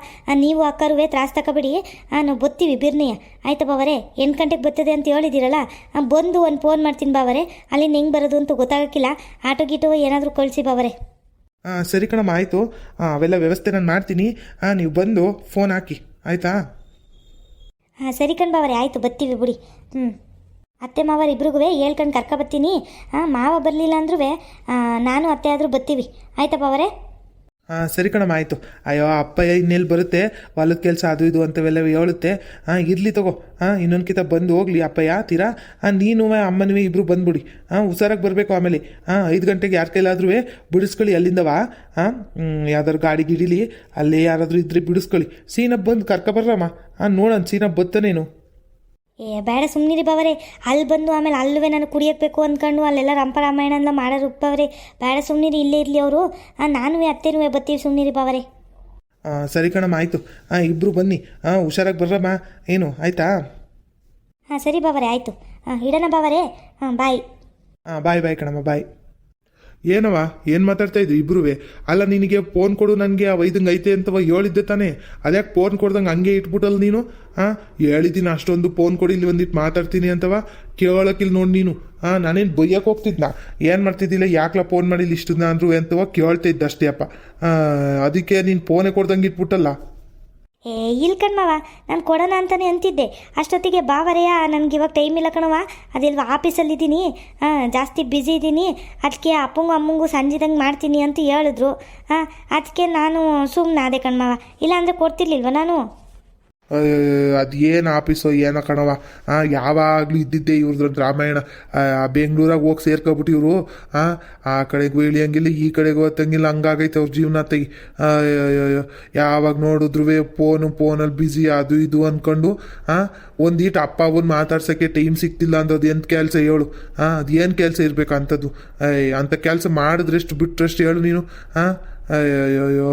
ನೀವು ಅಕ್ಕರುವೆ ತ್ರಾಸ ತಗೋಬಿಡಿ ಹಾಂ ನಾವು ಬತ್ತೀವಿ ಬಿರ್ನಿಯ. ಆಯ್ತಾ ಬಾವರೆ ಎಂಟು ಗಂಟೆಗೆ ಬರ್ತದೆ ಅಂತ ಹೇಳಿದಿರಲ್ಲ? ಹಾಂ ಬಂದು ಒಂದು ಫೋನ್ ಮಾಡ್ತೀನಿ ಬಾವರೆ. ಅಲ್ಲಿಂದ ಹೆಂಗೆ ಬರೋದು ಅಂತ ಗೊತ್ತಾಗೋಕ್ಕಿಲ್ಲ. ಆಟೋ ಗೀಟೋ ಏನಾದರೂ ಕಳಿಸಿ ಬಾವರೆ.
ಹಾಂ ಸರಿ ಕಣಮ್ಮ ಆಯಿತು. ಹಾಂ ಅವೆಲ್ಲ ವ್ಯವಸ್ಥೆ ನಾನು ಮಾಡ್ತೀನಿ. ಹಾಂ ನೀವು ಬಂದು ಫೋನ್ ಹಾಕಿ. ಆಯಿತಾ?
ಹಾಂ, ಸರಿ ಕಣ್ ಬಾವರೆ ಆಯಿತು, ಬತ್ತೀವಿ ಬಿಡಿ. ಹ್ಞೂ ಅತ್ತೆ ಮಾವರ ಇಬ್ರಿಗೂ ಹೇಳ್ಕೊಂಡು ಕರ್ಕೊ ಬರ್ತೀನಿ ಹಾಂ, ಮಾವ ಬರಲಿಲ್ಲ ಅಂದ್ರೂ ನಾನು ಅತ್ತೆ ಆದರೂ ಬತ್ತೀವಿ. ಆಯ್ತಾ ಬಾವರೆ
ಹಾಂ, ಸರಿ ಕಣಮ್ಮ, ಆಯಿತು. ಅಯ್ಯೋ, ಅಪ್ಪ ಇನ್ನೆಲ್ಲಿ ಬರುತ್ತೆ? ಹೊಲದ ಕೆಲಸ ಅದು ಇದು ಅಂತವೆಲ್ಲ ಹೇಳುತ್ತೆ. ಹಾಂ, ಇರಲಿ ತಗೋ. ಹಾಂ, ಇನ್ನೊಂದ್ಕಿತ ಬಂದು ಹೋಗ್ಲಿ ಅಪ್ಪಯ್ಯ, ತೀರಾ? ಹಾಂ ನೀನು ಅಮ್ಮನೂ ಇಬ್ಬರು ಬಂದ್ಬಿಡಿ. ಹಾಂ, ಹುಷಾರಾಗಿ ಬರಬೇಕು ಆಮೇಲೆ. ಹಾಂ, ಐದು ಗಂಟೆಗೆ ಯಾರ ಕೈಲಾದ್ರೂ ಬಿಡಿಸ್ಕೊಳ್ಳಿ ಅಲ್ಲಿಂದವಾ ಹಾಂ ಯಾವ್ದಾದ್ರು ಗಾಡಿ ಗಿಡಿಲಿ, ಅಲ್ಲೇ ಯಾರಾದರೂ ಇದ್ರೆ ಬಿಡಿಸ್ಕೊಳ್ಳಿ. ಸೀನಪ್ಪ ಬಂದು ಕರ್ಕೊಬರ್ರಮ್ಮ ಹಾಂ ನೋಡೋಣ ಸೀನಾ ಬತ್ತನೇನು
ಏ ಬೇಡ ಸುಮ್ಮನಿರಿ ಬಾವರೆ. ಅಲ್ಲಿ ಬಂದು ಆಮೇಲೆ ಅಲ್ಲವೇ ನಾನು ಕುಡಿಯಬೇಕು ಅಂದ್ಕೊಂಡು ಅಲ್ಲೆಲ್ಲ ರಂಪ ರಾಮಾಯಣ ಎಲ್ಲ ಮಾಡೋರು ಉಪ್ಪವ್ರೆ. ಬೇಡ ಸುಮ್ಮನಿರಿ ಇಲ್ಲೇ ಇರಲಿ ಅವರು. ನಾನು ಅತ್ತೇನು ಬತ್ತೀವಿ ಸುಮ್ಮನಿರಿ ಬಾವರೆ.
ಹಾಂ ಸರಿ ಕಣಮ್ಮ ಆಯಿತು. ಹಾಂ ಇಬ್ಬರು ಬನ್ನಿ. ಹಾಂ ಹುಷಾರಾಗಿ ಬರ್ರಮ್ಮ. ಏನು ಆಯಿತಾ?
ಹಾಂ ಸರಿ ಬಾವರೆ ಆಯಿತು. ಹಾಂ ಇಡೋಣ ಬಾವರೇ. ಹಾಂ ಬಾಯ್.
ಹಾಂ ಬಾಯ್ ಬಾಯ್ ಕಣಮ್ಮ ಬಾಯ್. ಏನವ ಏನು ಮಾತಾಡ್ತಾ ಇಬ್ರು ಅಲ್ಲ, ನಿನಗೆ ಫೋನ್ ಕೊಡು, ನನಗೆ ಆ ವೈದಂಗೆ ಐತೆ ಅಂತವ ಹೇಳಿದ್ದೆ ತಾನೇ. ಅದ್ಯಾಕೆ ಫೋನ್ ಕೊಡ್ದಂಗೆ ಹಂಗೆ ಇಟ್ಬಿಟ್ಟಲ್ಲ ನೀನು? ಹಾಂ ಹೇಳಿದ್ದೀನಿ ಅಷ್ಟೊಂದು ಫೋನ್ ಕೊಡಿ, ಇಲ್ಲಿ ಒಂದಿಟ್ಟು ಮಾತಾಡ್ತೀನಿ ಅಂತವ. ಕೇಳೋಕ್ಕಿಲ್ಲ ನೋಡಿ ನೀನು. ಹಾಂ ನಾನೇನು ಬೈಯಕ್ಕೆ ಹೋಗ್ತಿದ್ನ? ಏನು ಮಾಡ್ತಿದ್ದಿಲ್ಲ? ಯಾಕಲ ಫೋನ್ ಮಾಡಿಲ್ಲ ಇಷ್ಟನ್ನ ಅಂದ್ರು ಅಂತವ ಕೇಳ್ತಾ ಇದ್ದ ಅಷ್ಟೇ ಅಪ್ಪ ಅದಕ್ಕೆ ನೀನು ಫೋನೇ ಕೊಡ್ದಂಗೆ ಇಟ್ಬಿಟ್ಟಲ್ಲ?
ಏ ಇಲ್ಲ ಕಣ್ಮವ, ನಾನು ಕೊಡೋಣ ಅಂತಲೇ ಅಂತಿದ್ದೆ. ಅಷ್ಟೊತ್ತಿಗೆ ಬಾವರೆಯ ನನಗೆ ಇವಾಗ ಟೈಮ್ ಇಲ್ಲ ಕಣವ ಅದಿಲ್ವ, ಆಫೀಸಲ್ಲಿದ್ದೀನಿ. ಹಾಂ, ಜಾಸ್ತಿ ಬ್ಯುಸಿ ಇದ್ದೀನಿ. ಅದಕ್ಕೆ ಅಪ್ಪಂಗು ಅಮ್ಮಂಗೂ ಸಂಜಿದಂಗೆ ಮಾಡ್ತೀನಿ ಅಂತ ಹೇಳಿದ್ರು. ಹಾಂ ಅದಕ್ಕೆ ನಾನು ಸುಮ್ಮನೆ ಅದೇ ಕಣ್ಮವ. ಇಲ್ಲಾಂದರೆ ಕೊಡ್ತಿರ್ಲಿಲ್ವ ನಾನು?
ಅದು ಏನು ಆಫೀಸೋ ಏನೋ ಕಣವ ಯಾವಾಗಲೂ ಇದ್ದಿದ್ದೆ ಇವ್ರದ್ದು ರಾಮಾಯಣ. ಬೆಂಗಳೂರಾಗ ಹೋಗಿ ಸೇರ್ಕೊಬಿಟ್ಟು ಇವರು. ಆ ಕಡೆಗೂ ಇಳಿಯಂಗಿಲ್ಲ, ಈ ಕಡೆಗೂ ಹತ್ತಂಗಿಲ್ಲ, ಹಂಗಾಗೈತೆ ಅವ್ರ ಜೀವನ ತೆಗಿ ಯಾವಾಗ ನೋಡಿದ್ರು ಫೋನು, ಫೋನಲ್ಲಿ ಬ್ಯುಸಿ, ಅದು ಇದು ಅಂದ್ಕೊಂಡು ಒಂದೀಟ್ ಅಪ್ಪ ಅವನ್ನ ಮಾತಾಡ್ಸೋಕ್ಕೆ ಟೈಮ್ ಸಿಗ್ತಿಲ್ಲ ಅಂದ್ರೆ ಅದು ಎಂಥ ಕೆಲಸ ಹೇಳು. ಹಾಂ ಅದು ಏನು ಕೆಲಸ ಇರಬೇಕು ಅಂಥದ್ದು ಅಂಥ ಕೆಲಸ ಮಾಡಿದ್ರೆಷ್ಟು ಬಿಟ್ಟರೆಷ್ಟು ಹೇಳು ನೀನು. ಹಾಂ ಅಯ್ಯಯ್ಯೋ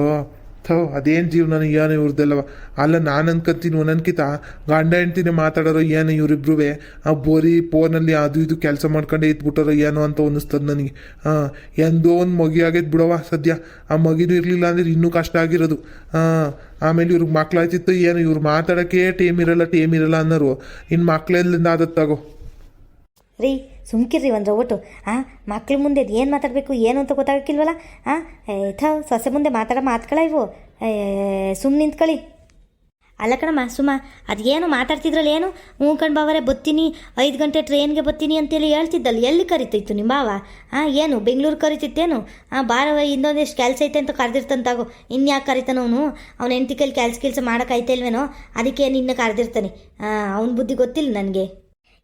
ಥೋ, ಅದೇನು ಜೀವನ ಏನು ಇವ್ರದ್ದೆಲ್ಲವ ಅಲ್ಲ ನಾನು ಅನ್ಕೊಂತೀನಿ ಒಂದನ್ಕಿತ ಗಂಡ ಹೆಂಡ್ತಿನೇ ಮಾತಾಡೋರು ಏನು ಇವರಿಬ್ರು ಆ ಬೋರಿ ಫೋನಲ್ಲಿ ಅದು ಇದು ಕೆಲಸ ಮಾಡ್ಕೊಂಡೆ ಇದ್ಬಿಟ್ಟಾರೋ ಏನೋ ಅಂತ ಅನ್ನಿಸ್ತದೆ ನನಗೆ. ಹಾಂ ಎಂದೋ ಒಂದು ಮಗಿ ಆಗೈತೆ ಬಿಡವ ಸದ್ಯ. ಆ ಮಗಿನೂ ಇರಲಿಲ್ಲ ಅಂದ್ರೆ ಇನ್ನೂ ಕಷ್ಟ ಆಗಿರೋದು. ಹಾಂ ಆಮೇಲೆ ಇವ್ರಿಗೆ ಮಕ್ಳಾಯ್ತಿತ್ತು, ಏನು ಇವ್ರು ಮಾತಾಡೋಕ್ಕೆ ಟೇಮ್ ಇರಲ್ಲ ಟೇಮ್ ಇರಲ್ಲ ಅನ್ನೋರು. ಇನ್ನು ಮಕ್ಳೆಲ್ಲಿಂದ ತಗೋ?
ರೀ, ಸುಮ್ಕಿರ್ರಿ ಒಂದು ಒಟ್ಟು ಹಾಂ ಮಕ್ಳ ಮುಂದೆ ಏನು ಮಾತಾಡಬೇಕು, ಏನು ಅಂತ ಗೊತ್ತಾಗಕ್ಕಿಲ್ವಲ್ಲ? ಹಾಂ ಥಾವ್ ಸೊಸೆ ಮುಂದೆ ಮಾತಾಡೋ ಮಾತುಗಳ ಇವು. ಸುಮ್ಮನೆ ನಿಂತ್ಕೊಳ್ಳಿ. ಅಲ್ಲ ಕಣಮ್ಮ, ಸುಮ್ಮ ಅದೇನು ಮಾತಾಡ್ತಿದ್ರಲ್ಲ ಏನು? ಹ್ಞೂ ಕಣ್ ಬಾವರೇ ಬತ್ತೀನಿ, ಐದು ಗಂಟೆ ಟ್ರೈನ್ಗೆ ಬತ್ತೀನಿ ಅಂತೇಳಿ ಹೇಳ್ತಿದ್ದಲ್ಲ, ಎಲ್ಲಿ ಕರಿತಿತ್ತು ನಿಮ್ಮ ಬಾವ? ಹಾಂ ಏನು, ಬೆಂಗಳೂರು ಕರಿತಿತ್ತೇನು? ಹಾಂ ಬಾರವ ಇನ್ನೊಂದಿಷ್ಟು ಕೆಲಸ ಐತೆ ಅಂತ ಕರೆದಿರ್ತಂತಾಗೋ ಇನ್ಯಾಕೆ ಕರಿತಾನ ಅವನು? ಅವ್ನ ಹೆಂಡತಿ ಕೈಲಿ ಕೆಲಸ ಕೆಲಸ ಮಾಡೋಕ್ಕಾಯ್ತಲ್ವೇನೋ ಅದಕ್ಕೆ ನಿನ್ನ ಕರೆದಿರ್ತಾನೆ. ಹಾಂ ಅವನ ಬುದ್ಧಿ ಗೊತ್ತಿಲ್ಲ ನನಗೆ.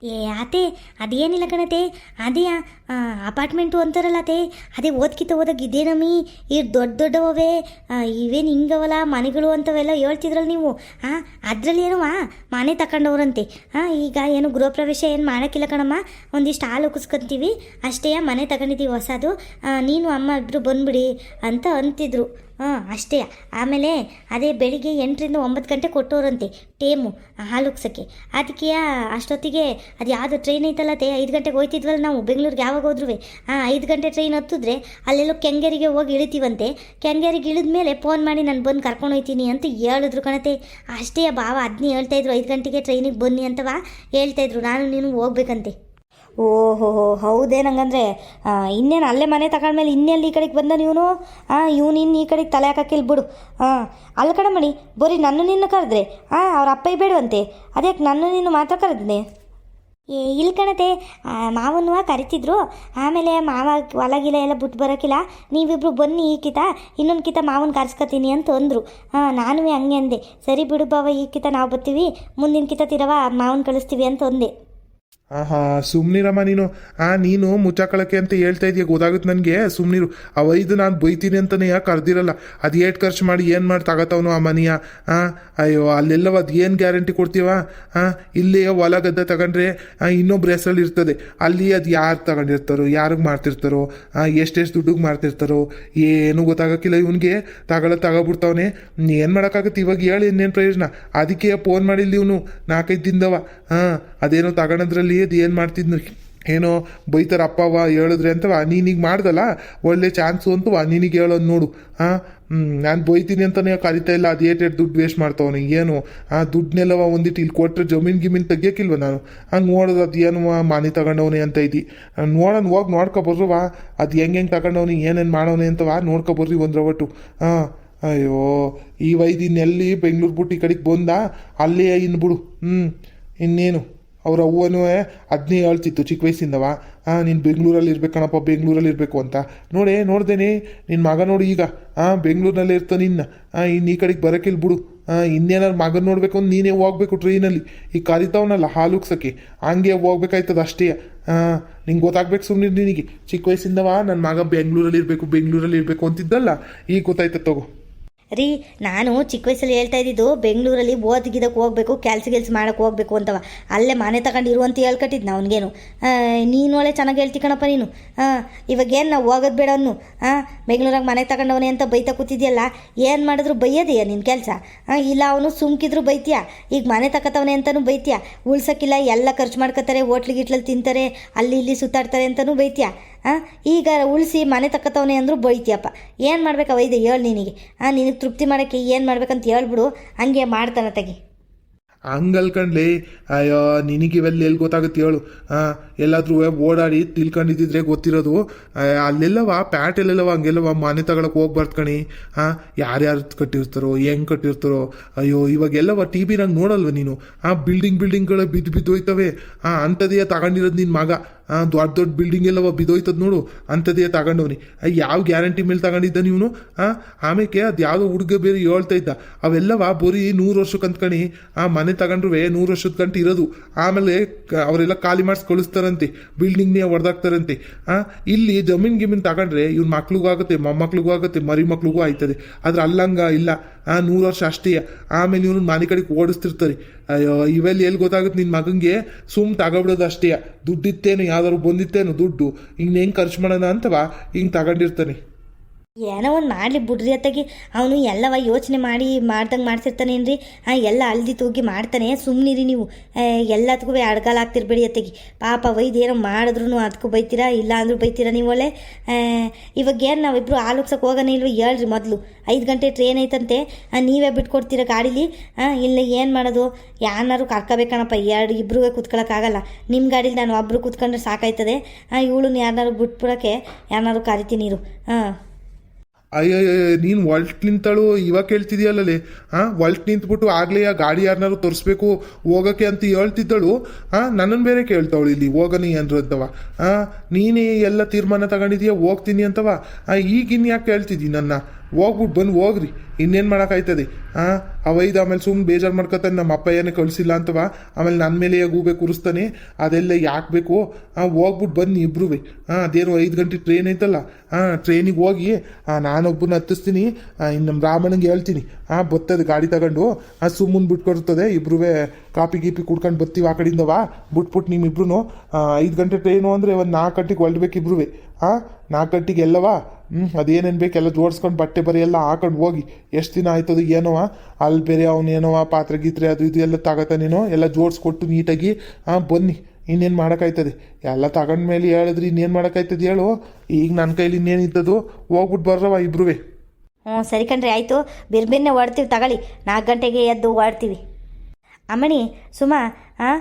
ಏ ಆತೆ ಅದೇನಿಲ್ಲ ಕಣತೆ ಅದೇ ಅಪಾರ್ಟ್ಮೆಂಟು ಅಂತಾರಲ್ಲ ಅತೆ ಅದೇ ಓದ್ಕಿತ ಓದಾಗ ನಮಿ. ಈ ದೊಡ್ಡ ದೊಡ್ಡವೇ ಇವೇನು ಹಿಂಗವಲ್ಲ, ಮನೆಗಳು ಅಂತವೆಲ್ಲ ಹೇಳ್ತಿದ್ರಲ್ಲ ನೀವು. ಹಾಂ ಅದರಲ್ಲಿ ಆ, ಮನೆ ತಗೊಂಡವ್ರಂತೆ ಹಾಂ ಈಗ ಏನು ಗೃಹ ಪ್ರವೇಶ ಏನು ಮಾಡೋಕ್ಕಿಲ್ಲ ಕಣಮ್ಮ. ಒಂದಿಷ್ಟು ಹಾಲು ಕುಸ್ಕೊತೀವಿ. ಅಷ್ಟೇ ಮನೆ ತಗೊಂಡಿದ್ದೀವಿ ಹೊಸದು. ನೀನು, ಅಮ್ಮ ಇಬ್ಬರು ಬಂದ್ಬಿಡಿ ಅಂತ ಅಂತಿದ್ರು. ಹಾಂ ಅಷ್ಟೇ. ಆಮೇಲೆ ಅದೇ ಬೆಳಿಗ್ಗೆ ಎಂಟರಿಂದ ಒಂಬತ್ತು ಗಂಟೆ ಕೊಟ್ಟೋರಂತೆ ಟೇಮು ಹಾಲು ಉಕ್ಸೋಕ್ಕೆ ಅದಕ್ಕೆ ಅಷ್ಟೊತ್ತಿಗೆ ಅದು ಯಾವುದು ಟ್ರೈನ್ ಐತಲ್ಲ ತೇ, ಐದು ಗಂಟೆಗೆ ಹೋಯ್ತಿದ್ವಲ್ಲ ನಾವು, ಬೆಂಗಳೂರಿಗೆ ಯಾವಾಗ ಹೋದ್ರೂ ಹಾಂ, ಐದು ಗಂಟೆ ಟ್ರೈನ್ ಹತ್ತಿದ್ರೆ ಅಲ್ಲೆಲ್ಲೋ ಕೆಂಗೇರಿಗೆ ಹೋಗಿ ಇಳಿತೀವಂತೆ. ಕೆಂಗೇರಿಗೆ ಇಳಿದ ಮೇಲೆ ಫೋನ್ ಮಾಡಿ ನಾನು ಬಂದು ಕರ್ಕೊಂಡು ಹೋಯ್ತೀನಿ ಅಂತ ಹೇಳಿದ್ರು ಕಣತೆ. ಅಷ್ಟೇ ಬಾವ ಅದನ್ನೇ ಹೇಳ್ತಾಯಿದ್ರು ಐದು ಗಂಟೆಗೆ ಟ್ರೈನಿಗೆ ಬನ್ನಿ ಅಂತವಾ ಹೇಳ್ತಾಯಿದ್ರು ನಾನು ನೀನು ಹೋಗ್ಬೇಕಂತೆ. ಓಹೋ, ಹೌದೇ ನಂಗಂದ್ರೆ. ಇನ್ನೇನು ಅಲ್ಲೇ ಮನೆ ತಗೊಂಡ್ಮೇಲೆ ಇನ್ನೆಲ್ಲಿ ಈ ಕಡೆಗೆ ಬಂದ ಇವನು ಹಾಂ ಇವನು ಇನ್ನು ಈ ಕಡೆಗೆ ತಲೆ ಹಾಕಕ್ಕಿಲ್ಲ ಬಿಡು. ಹಾಂ ಅಲ್ಲಿ ಕಡೆ ಮಾಡಿ ಬರೀ ನನ್ನ ನಿನ್ನ ಕರೆದ್ರೆ. ಹಾಂ ಅವ್ರ ಅಪ್ಪ ಬೇಡವಂತೆ. ಅದಕ್ಕೆ ನನ್ನ ನಿನ್ನ ಮಾತ್ರ ಕರೆದ್ನೆ? ಏ, ಇಲ್ಲಿ ಕಣತೆ. ಮಾವನ್ನುವ ಕರಿತಿದ್ರು. ಆಮೇಲೆ ಮಾವ ಒಲಗಿಲ್ಲ ಗಿಲ ಎಲ್ಲ ಬಿಟ್ಟು ಬರೋಕ್ಕಿಲ್ಲ ನೀವಿಬ್ರು ಬನ್ನಿ ಈ ಕಿತ, ಇನ್ನೊಂದು ಕಿತ ಮಾವನ ಕರ್ಸ್ಕೊತೀನಿ ಅಂತ ಅಂದರು. ಹಾಂ ನಾನು ಹಂಗೆ ಅಂದೆ. ಸರಿ ಬಿಡು ಬಾವ, ಈ ಕಿತ ನಾವು ಬರ್ತೀವಿ. ಮುಂದಿನ ಕಿತ ತಿರವ ಮಾವನ ಕಳಿಸ್ತೀವಿ ಅಂತ ಅಂದೆ.
ಆಹಾ, ಸುಮ್ನಿರಮ್ಮ ನೀನು. ಆ, ನೀನು ಮುಚ್ಚಾಕಳಕ್ಕೆ ಅಂತ ಹೇಳ್ತಾ ಇದೀಯ, ಗೊತ್ತಾಗುತ್ತೆ ನನಗೆ? ಸುಮ್ನಿರು. ಅವ ಇದು ನಾನು ಬೈತೀನಿ ಅಂತಲೇ ಯಾಕೆ ಕರ್ದಿರಲ್ಲ ಅದು ಏಟ್ ಖರ್ಚು ಮಾಡಿ ಏನು ಮಾಡಿ ತಗೋತಾವನು ಆ ಮನೆಯ? ಆ, ಅಯ್ಯೋ, ಅಲ್ಲೆಲ್ಲವ ಅದು ಏನು ಗ್ಯಾರಂಟಿ ಕೊಡ್ತೀವ? ಆ, ಇಲ್ಲಿ ಹೊಲ ಗದ್ದೆ ತಗೊಂಡ್ರೆ ಇನ್ನೊಬ್ರು ಹೆಸರಲ್ಲಿ ಇರ್ತದೆ. ಅಲ್ಲಿ ಅದು ಯಾರು ತಗೊಂಡಿರ್ತಾರೋ, ಯಾರಿಗೆ ಮಾಡ್ತಿರ್ತಾರೋ ಎಷ್ಟೆಷ್ಟು ದುಡ್ಡಿಗೆ ಮಾಡ್ತಿರ್ತಾರೋ, ಏನು ಗೊತ್ತಾಗಕ್ಕಿಲ್ಲ ಇವನಿಗೆ. ತಗೊಳ್ಳೋ ತಗೊಬಿಡ್ತಾವನೆ. ಏನು ಮಾಡೋಕ್ಕಾಗತ್ತೆ? ಇವಾಗ ಹೇಳಿ ಇನ್ನೇನು ಪ್ರಯೋಜನ. ಅದಕ್ಕೆ ಫೋನ್ ಮಾಡಿಲ್ಲ ಇವನು. ನಾಲ್ಕೈದು ದಿನದವ. ಹಾಂ ಅದೇನೋ ತಗೊಳೋದ್ರಲ್ಲಿ ಅದು ಏನು ಮಾಡ್ತಿದ್ನು? ಏನೋ ಬೈತಾರ ಅಪ್ಪವ ಹೇಳಿದ್ರೆ ಅಂತವ ನೀನೀಗ ಮಾಡ್ದಲ್ಲ? ಒಳ್ಳೆ ಚಾನ್ಸು ಅಂತವ ನೀನಿಗೆ ಹೇಳೋದು ನೋಡು. ಹಾಂ ನಾನು ಬೈತೀನಿ ಅಂತಲೇ ಕರಿತಾ ಇಲ್ಲ. ಅದು ಏಟ್ ದುಡ್ಡು ವೇಸ್ಟ್ ಮಾಡ್ತಾವನು ಏನು? ಆ ದುಡ್ಡನ್ನೆಲ್ಲವ ಒಂದಿಟ್ಟು ಇಲ್ಲಿ ಕೊಟ್ಟರೆ ಜಮೀನು ಗಿಮೀನ್ ತೆಗಿಯೋಕ್ಕಿಲ್ವ ನಾನು? ಹಂಗೆ ನೋಡೋದು ಅದು ಏನು ಮಾನಿ ತಗೊಂಡವನಿ ಅಂತ ಇದ್ದಿ ನೋಡೋಣ ಹೋಗಿ ನೋಡ್ಕೊಬರ್ರವ ಅದು ಹೆಂಗೆ ಹೆಂಗೆ ತಗೊಂಡವನಿ, ಏನೇನು ಮಾಡೋನೆ ಅಂತವ ನೋಡ್ಕೊಬರ್ರಿ ಒಂದು ಒಂದ್ರ ಒಟ್ಟು. ಹಾಂ ಅಯ್ಯೋ, ಈ ವೈದ್ ಬೆಂಗ್ಳೂರು ಬೆಂಗಳೂರು ಬಿಟ್ಟು ಈ ಕಡೆಗೆ ಬಂದ? ಅಲ್ಲೇ ಇನ್ನು ಬಿಡು. ಹ್ಞೂ ಇನ್ನೇನು? ಅವ್ರ ಅವ್ವನೂ ಅದನ್ನೇ ಹೇಳ್ತಿತ್ತು, ಚಿಕ್ಕ ವಯಸ್ಸಿಂದವ. ಹಾಂ ನೀನು ಬೆಂಗಳೂರಲ್ಲಿ ಇರಬೇಕಣಪ್ಪ ಬೆಂಗಳೂರಲ್ಲಿ ಇರಬೇಕು ಅಂತ. ನೋಡೇ, ನೋಡ್ದೇನೆ ನಿನ್ನ ಮಗ ನೋಡು ಈಗ. ಹಾಂ ಬೆಂಗಳೂರಿನಲ್ಲೇ ಇರ್ತಾನೆ ನಿನ್ನ. ಹಾಂ ಇನ್ನು ಈ ಕಡೆಗೆ ಬರೋಕ್ಕಿಲ್ಲ ಬಿಡು. ಹಾಂ ಇನ್ನೇನಾರು ಮಗನ ನೋಡಬೇಕು ಅಂತ ನೀನೇ ಹೋಗ್ಬೇಕು ಟ್ರೈನಲ್ಲಿ. ಈಗ ಕರಿತಾವನಲ್ಲ, ಹಾಲು ಉಗ್ಸಕ್ಕೆ. ಹಂಗೆ ಹೋಗ್ಬೇಕಾಯ್ತದ ಅಷ್ಟೇ. ಹಾಂ ನಿಂಗೆ ಗೊತ್ತಾಗ್ಬೇಕು ಸುಮ್ಮನೆ ನಿನಗೆ. ಚಿಕ್ಕ ವಯಸ್ಸಿಂದವ ನನ್ನ ಮಗ ಬೆಂಗಳೂರಲ್ಲಿ ಇರಬೇಕು ಬೆಂಗಳೂರಲ್ಲಿ ಇರಬೇಕು ಅಂತಿದ್ದಲ್ಲ, ಈಗ ಗೊತ್ತಾಯ್ತದ ತಗೋ.
ರೀ, ನಾನು ಚಿಕ್ಕ ವಯಸ್ಸಲ್ಲಿ ಹೇಳ್ತಾ ಇದ್ದಿದ್ದು, ಬೆಂಗಳೂರಲ್ಲಿ ಓದ್ಗಿದಕ್ಕೆ ಹೋಗ್ಬೇಕು, ಕೆಲ್ಸ ಗಿಲ್ಸ ಮಾಡಕ್ಕೆ ಹೋಗ್ಬೇಕು ಅಂತವ. ಅಲ್ಲೇ ಮನೆ ತಗೊಂಡಿರು ಅಂತ ಹೇಳ್ಕೊಟ್ಟಿದ್ದು ಅವ್ನಿಗೇನು. ನೀನು ಒಳ್ಳೆ ಚೆನ್ನಾಗಿ ಹೇಳ್ತಿ ಕಣಪ್ಪ ನೀನು. ಹಾಂ ಇವಾಗೇನು ನಾವು ಹೋಗೋದು ಬೇಡ ಅನ್ನು ಹಾಂ ಬೆಂಗಳೂರಾಗ ಮನೆ ತಗೊಂಡವನೇ ಅಂತ ಬೈತಾ ಕೂತಿದ್ಯಲ್ಲ, ಏನು ಮಾಡಿದ್ರು ಬೈಯೋದೆಯಾ ನಿನ್ನ ಕೆಲಸ? ಇಲ್ಲ ಅವನು ಸುಮ್ಕಿದ್ರು ಬೈತೀಯ? ಈಗ ಮನೆ ತಗೋತವನೆ ಅಂತಲೂ ಬೈತೀಯ? ಉಳ್ಸೋಕ್ಕಿಲ್ಲ, ಎಲ್ಲ ಖರ್ಚು ಮಾಡ್ಕೋತಾರೆ ಹೋಟ್ಲಿಗೆ ಗಿಟ್ಲಲ್ಲಿ ತಿಂತಾರೆ, ಅಲ್ಲಿ ಇಲ್ಲಿ ಸುತ್ತಾಡ್ತಾರೆ ಅಂತಲೂ ಬೈತೀಯ? ಈಗ ಉಳಿಸಿ ಮನೆ ತಕ್ಕತವನೆ ಅಂದರೂ ಬೈತಿಯಪ್ಪ. ಏನು ಮಾಡ್ಬೇಕು ವೈದ್ಯ ಹೇಳು ನಿನಗೆ. ಹಾಂ ನಿನಗೆ ತೃಪ್ತಿ ಮಾಡೋಕ್ಕೆ ಏನು ಮಾಡ್ಬೇಕಂತ ಹೇಳ್ಬಿಡು. ಹಂಗೆ ಮಾಡ್ತಾನೆ ತಗಿ.
ಹಂಗಲ್ಕಂಡ್ಲಿ ಅಯ್ಯೋ ನಿನಗಿವೆಲ್ಲ ಎಲ್ಲಿ ಗೊತ್ತಾಗುತ್ತೆ ಹೇಳು. ಹಾಂ ಎಲ್ಲಾದರೂ ಓಡಾಡಿ ತಿಳ್ಕೊಂಡಿದ್ದಿದ್ರೆ ಗೊತ್ತಿರೋದು. ಅಲ್ಲೆಲ್ಲವ, ಪ್ಯಾಟೆಲ್ಲೆಲ್ಲವ, ಹಂಗೆಲ್ಲವ ಮನೆ ತಗೊಳಕ್ಕೆ ಹೋಗ್ಬಾರ್ದು ಕಣಿ. ಹಾಂ ಯಾರ್ಯಾರು ಕಟ್ಟಿರ್ತಾರೋ, ಹೆಂಗೆ ಕಟ್ಟಿರ್ತಾರೋ. ಅಯ್ಯೋ, ಇವಾಗೆಲ್ಲವ ಟಿ ವಿನಾಗ ನೋಡಲ್ವ ನೀನು? ಆ, ಬಿಲ್ಡಿಂಗ್, ಬಿಲ್ಡಿಂಗ್ಗಳು ಬಿದ್ದು ಬಿದ್ದು ಹೋಯ್ತವೆ ಹಾಂ ಅಂಥದ್ದೇ ತಗೊಂಡಿರೋದು ನಿನ್ನ ಮಗ. ದೊಡ್ಡ ದೊಡ್ಡ ಬಿಲ್ಡಿಂಗ್ ಎಲ್ಲವ ಬಿದ್ದೋಯ್ತದ ನೋಡು. ಅಂಥದ್ದೇ ತಗೊಂಡವ್ನಿ. ಯಾವ ಗ್ಯಾರಂಟಿ ಮೇಲೆ ತಗೊಂಡಿದ್ದ ಹಾಂ ಆಮೇಲೆ ಅದು ಯಾವುದೋ ಹುಡುಗ ಬೇರೆ ಹೇಳ್ತಾ ಇದ್ದ. ಅವೆಲ್ಲವ ಬರೀ ನೂರು ವರ್ಷಕ್ಕೆ ಅಂದ್ಕಣಿ ಆ, ಮನೆ ತಗೊಂಡ್ರು ನೂರು ವರ್ಷದ ಗಂಟೆ ಇರೋದು. ಆಮೇಲೆ ಅವರೆಲ್ಲ ಖಾಲಿ ಮಾಡಿಸಿ ಕಳಿಸ್ತಾರಂತೆ. ಬಿಲ್ಡಿಂಗ್ನೇ ಹೊಡೆದಾಕ್ತಾರಂತೆ ಇಲ್ಲಿ ಜಮೀನ್ ಗಿಮೀನ್ ತಗೊಂಡ್ರೆ ಇವ್ನ ಮಕ್ಳಿಗೂ ಆಗುತ್ತೆ, ಮೊಮ್ಮಕ್ಳಿಗೂ ಆಗುತ್ತೆ, ಮರಿ ಮಕ್ಳಿಗೂ ಆಯ್ತದೆ. ಆದ್ರೆ ಅಲ್ಲಂಗ ಇಲ್ಲ. ಆ, ನೂರು ವರ್ಷ ಅಷ್ಟೇ. ಆಮೇಲೆ ಇವನು ಮನೆ ಕಡೆಗೆ ಓಡಿಸ್ತಿರ್ತಾರೆ. ಅಯ್ಯೋ, ಇವೆಲ್ಲ ಎಲ್ಲಿ ಗೊತ್ತಾಗುತ್ತೆ ನಿನ್ನ ಮಗಂಗೆ? ಸುಮ್ ತಗೊಬಿಡೋದು ಅಷ್ಟೇ. ದುಡ್ಡಿತ್ತೇನು, ಯಾವ್ದಾದ್ರು ಬಂದಿತ್ತೇನು ದುಡ್ಡು. ಹಿಂಗೆ ಹೆಂಗೆ ಖರ್ಚು ಮಾಡೋಣ ಅಂತವಾ ಹಿಂಗೆ ತಗೊಂಡಿರ್ತಾನೆ.
ಏನೋ ಒಂದು ಮಾಡಲಿ ಬಿಡ್ರಿ ಅತ್ತಾಗಿ. ಅವನು ಎಲ್ಲವ ಯೋಚನೆ ಮಾಡಿ ಮಾಡ್ದಂಗೆ ಮಾಡ್ತಿರ್ತಾನೇನ್ರಿ ಹಾಂ ಎಲ್ಲ ಅಲ್ದಿ ತೂಗಿ ಮಾಡ್ತಾನೆ. ಸುಮ್ಮನಿರಿ ನೀವು. ಎಲ್ಲದಕ್ಕೂ ಅಡ್ಗಾಲ ಆಗ್ತಿರ್ಬೇಡಿ ಅತ್ತಾಗಿ. ಪಾಪ ವೈದ್ಯ ಏನೋ ಮಾಡಿದ್ರು ಅದಕ್ಕೂ ಬೈತೀರಾ? ಇಲ್ಲ ಅಂದ್ರೂ ಬೈತೀರಾ ನೀವು ಒಳ್ಳೆ? ಇವಾಗ ಏನು ನಾವಿಬ್ಬರು ಆಲೋಕ್ಸಕ್ಕೆ ಹೋಗೋಣ ಇಲ್ವ ಹೇಳ್ರಿ ಮೊದಲು. ಐದು ಗಂಟೆ ಟ್ರೈನ್ ಐತಂತೆ. ನೀವೇ ಬಿಟ್ಕೊಡ್ತೀರಾ ಗಾಡೀಲಿ? ಹಾಂ ಇಲ್ಲ ಏನು ಮಾಡೋದು? ಯಾರು ಕರ್ಕೋಬೇಕಣಪ್ಪ. ಎರಡು ಇಬ್ರಿಗೆ ಕೂತ್ಕೊಳ್ಳೋಕ್ಕಾಗಲ್ಲ ನಿಮ್ಮ ಗಾಡೀಲಿ ನಾನು ಒಬ್ಬರು ಕೂತ್ಕೊಂಡ್ರೆ ಸಾಕಾಯ್ತದೆ. ಇವಳು ಯಾರನ್ನಾರು ಬಿಟ್ಬಿಡೋಕ್ಕೆ ಯಾರನ್ನಾರು ಕರಿತೀನಿ ಇರು. ಹಾಂ
ಅಯ್ಯಯ್ಯ, ನೀನು ಒಲ್ಟ್ ನಿಂತಳು, ಇವಾಗ ಕೇಳ್ತಿದ್ಯಲ್ಲಲ್ಲಿ ಹಾಂ ಒಲ್ಟ್ ನಿಂತ್ಬಿಟ್ಟು ಆಗಲೇ ಆ ಗಾಡಿ ಯಾರನ್ನಾರು ತೋರಿಸ್ಬೇಕು, ಹೋಗಕ್ಕೆ ಅಂತ ಹೇಳ್ತಿದ್ದಳು. ಹಾಂ ನನ್ನನ್ನು ಬೇರೆ ಕೇಳ್ತಾವಳು ಇಲ್ಲಿ, ಹೋಗನಿ ಅಂದ್ರು ಅಂತವ ಹಾಂ ನೀನೇ ಎಲ್ಲ ತೀರ್ಮಾನ ತಗೊಂಡಿದ್ಯಾ, ಹೋಗ್ತೀನಿ ಅಂತವ. ಈಗಿನ ಯಾಕೆ ಕೇಳ್ತಿದ್ದಿ ನನ್ನ? ಹೋಗ್ಬಿಟ್ಟು ಬಂದು ಹೋಗ್ರಿ. ಇನ್ನೇನು ಮಾಡೋಕ್ಕಾಯ್ತದೆ? ಹಾಂ ಅವೈದ ಆಮೇಲೆ ಸುಮ್ಮನೆ ಬೇಜಾರು ಮಾಡ್ಕೊತಾನೆ, ನಮ್ಮ ಅಪ್ಪ ಏನೇ ಕಳಿಸಿಲ್ಲ ಅಂತವ? ಆಮೇಲೆ ನನ್ನ ಮೇಲೆ ಗೂಬೆ ಕೂರಿಸ್ತಾನೆ ಅದೆಲ್ಲ ಯಾಕೆ ಬೇಕು? ಹಾಂ ಹೋಗ್ಬಿಟ್ಟು ಬನ್ನಿ ಇಬ್ಬರೂ ಹಾಂ ಅದೇನು ಐದು ಗಂಟೆ ಟ್ರೈನ್ ಐತಲ್ಲ? ಹಾಂ ಟ್ರೈನಿಗೆ ಹೋಗಿ ನಾನೊಬ್ಬನ ಹತ್ತಿಸ್ತೀನಿ. ಇನ್ನು ನಮ್ಮ ರಾಮಣ್ಣಂಗೆ ಹೇಳ್ತೀನಿ. ಹಾಂ ಬರ್ತದೆ ಗಾಡಿ ತಗೊಂಡು ಹಾಂ ಸುಮ್ಮನೆ ಬಿಟ್ಕೊಡ್ತದೆ ಇಬ್ರು ಕಾಪಿ ಗೀಪಿ ಕುಡ್ಕೊಂಡು ಬರ್ತೀವಿ ಆ ಕಡೆಯಿಂದ ವಾ ಬಿಟ್ಬಿಟ್ಟು ನಿಮ್ಮಿಬ್ರು ಐದು ಗಂಟೆ ಟ್ರೈನು ಅಂದರೆ ಒಂದು ನಾಲ್ಕು ಗಂಟೆಗೆ ಹೊರಡ್ಬೇಕು ಇಬ್ರು ಹಾಂ ನಾಲ್ಕು ಗಂಟೆಗೆ ಎಲ್ಲವಾ ಹ್ಞೂ ಅದೇನೇನು ಬೇಕು ಎಲ್ಲ ಜೋಡಿಸ್ಕೊಂಡು ಬಟ್ಟೆ ಬರಿ ಎಲ್ಲ ಹಾಕೊಂಡು ಹೋಗಿ. ಎಷ್ಟು ದಿನ ಆಯ್ತದ ಏನೋವ ಅಲ್ಲಿ ಬೇರೆ ಅವನು ಏನೋವ ಪಾತ್ರೆ ಗೀತ್ರೆ ಅದು ಇದು ಎಲ್ಲ ತಗೋತಾನೇನೋ ಎಲ್ಲ ಜೋಡಿಸ್ಕೊಟ್ಟು ನೀಟಾಗಿ ಹಾಂ ಬನ್ನಿ. ಇನ್ನೇನು ಮಾಡೋಕ್ಕಾಯ್ತದೆ? ಎಲ್ಲ ತಗೊಂಡ್ಮೇಲೆ ಹೇಳಿದ್ರಿ ಇನ್ನೇನು ಮಾಡೋಕ್ಕಾಯ್ತದೆ ಹೇಳು? ಈಗ ನನ್ನ ಕೈಲಿ ಇನ್ನೇನು ಇದ್ದದು ಹೋಗ್ಬಿಟ್ಟು ಬರ್ರವ ಇಬ್ರುವೆ.
ಹ್ಞೂ ಸರಿ ಕಣ್ರಿ, ಆಯಿತು. ಬಿರ್ಬಿರ್ನೆ ಹೊಡ್ತೀವಿ ತಗೊಳ್ಳಿ. ನಾಲ್ಕು ಗಂಟೆಗೆ ಎದ್ದು ಹೊಡ್ತೀವಿ ಅಮ್ಮಣಿ ಸುಮಾ ಹಾಂ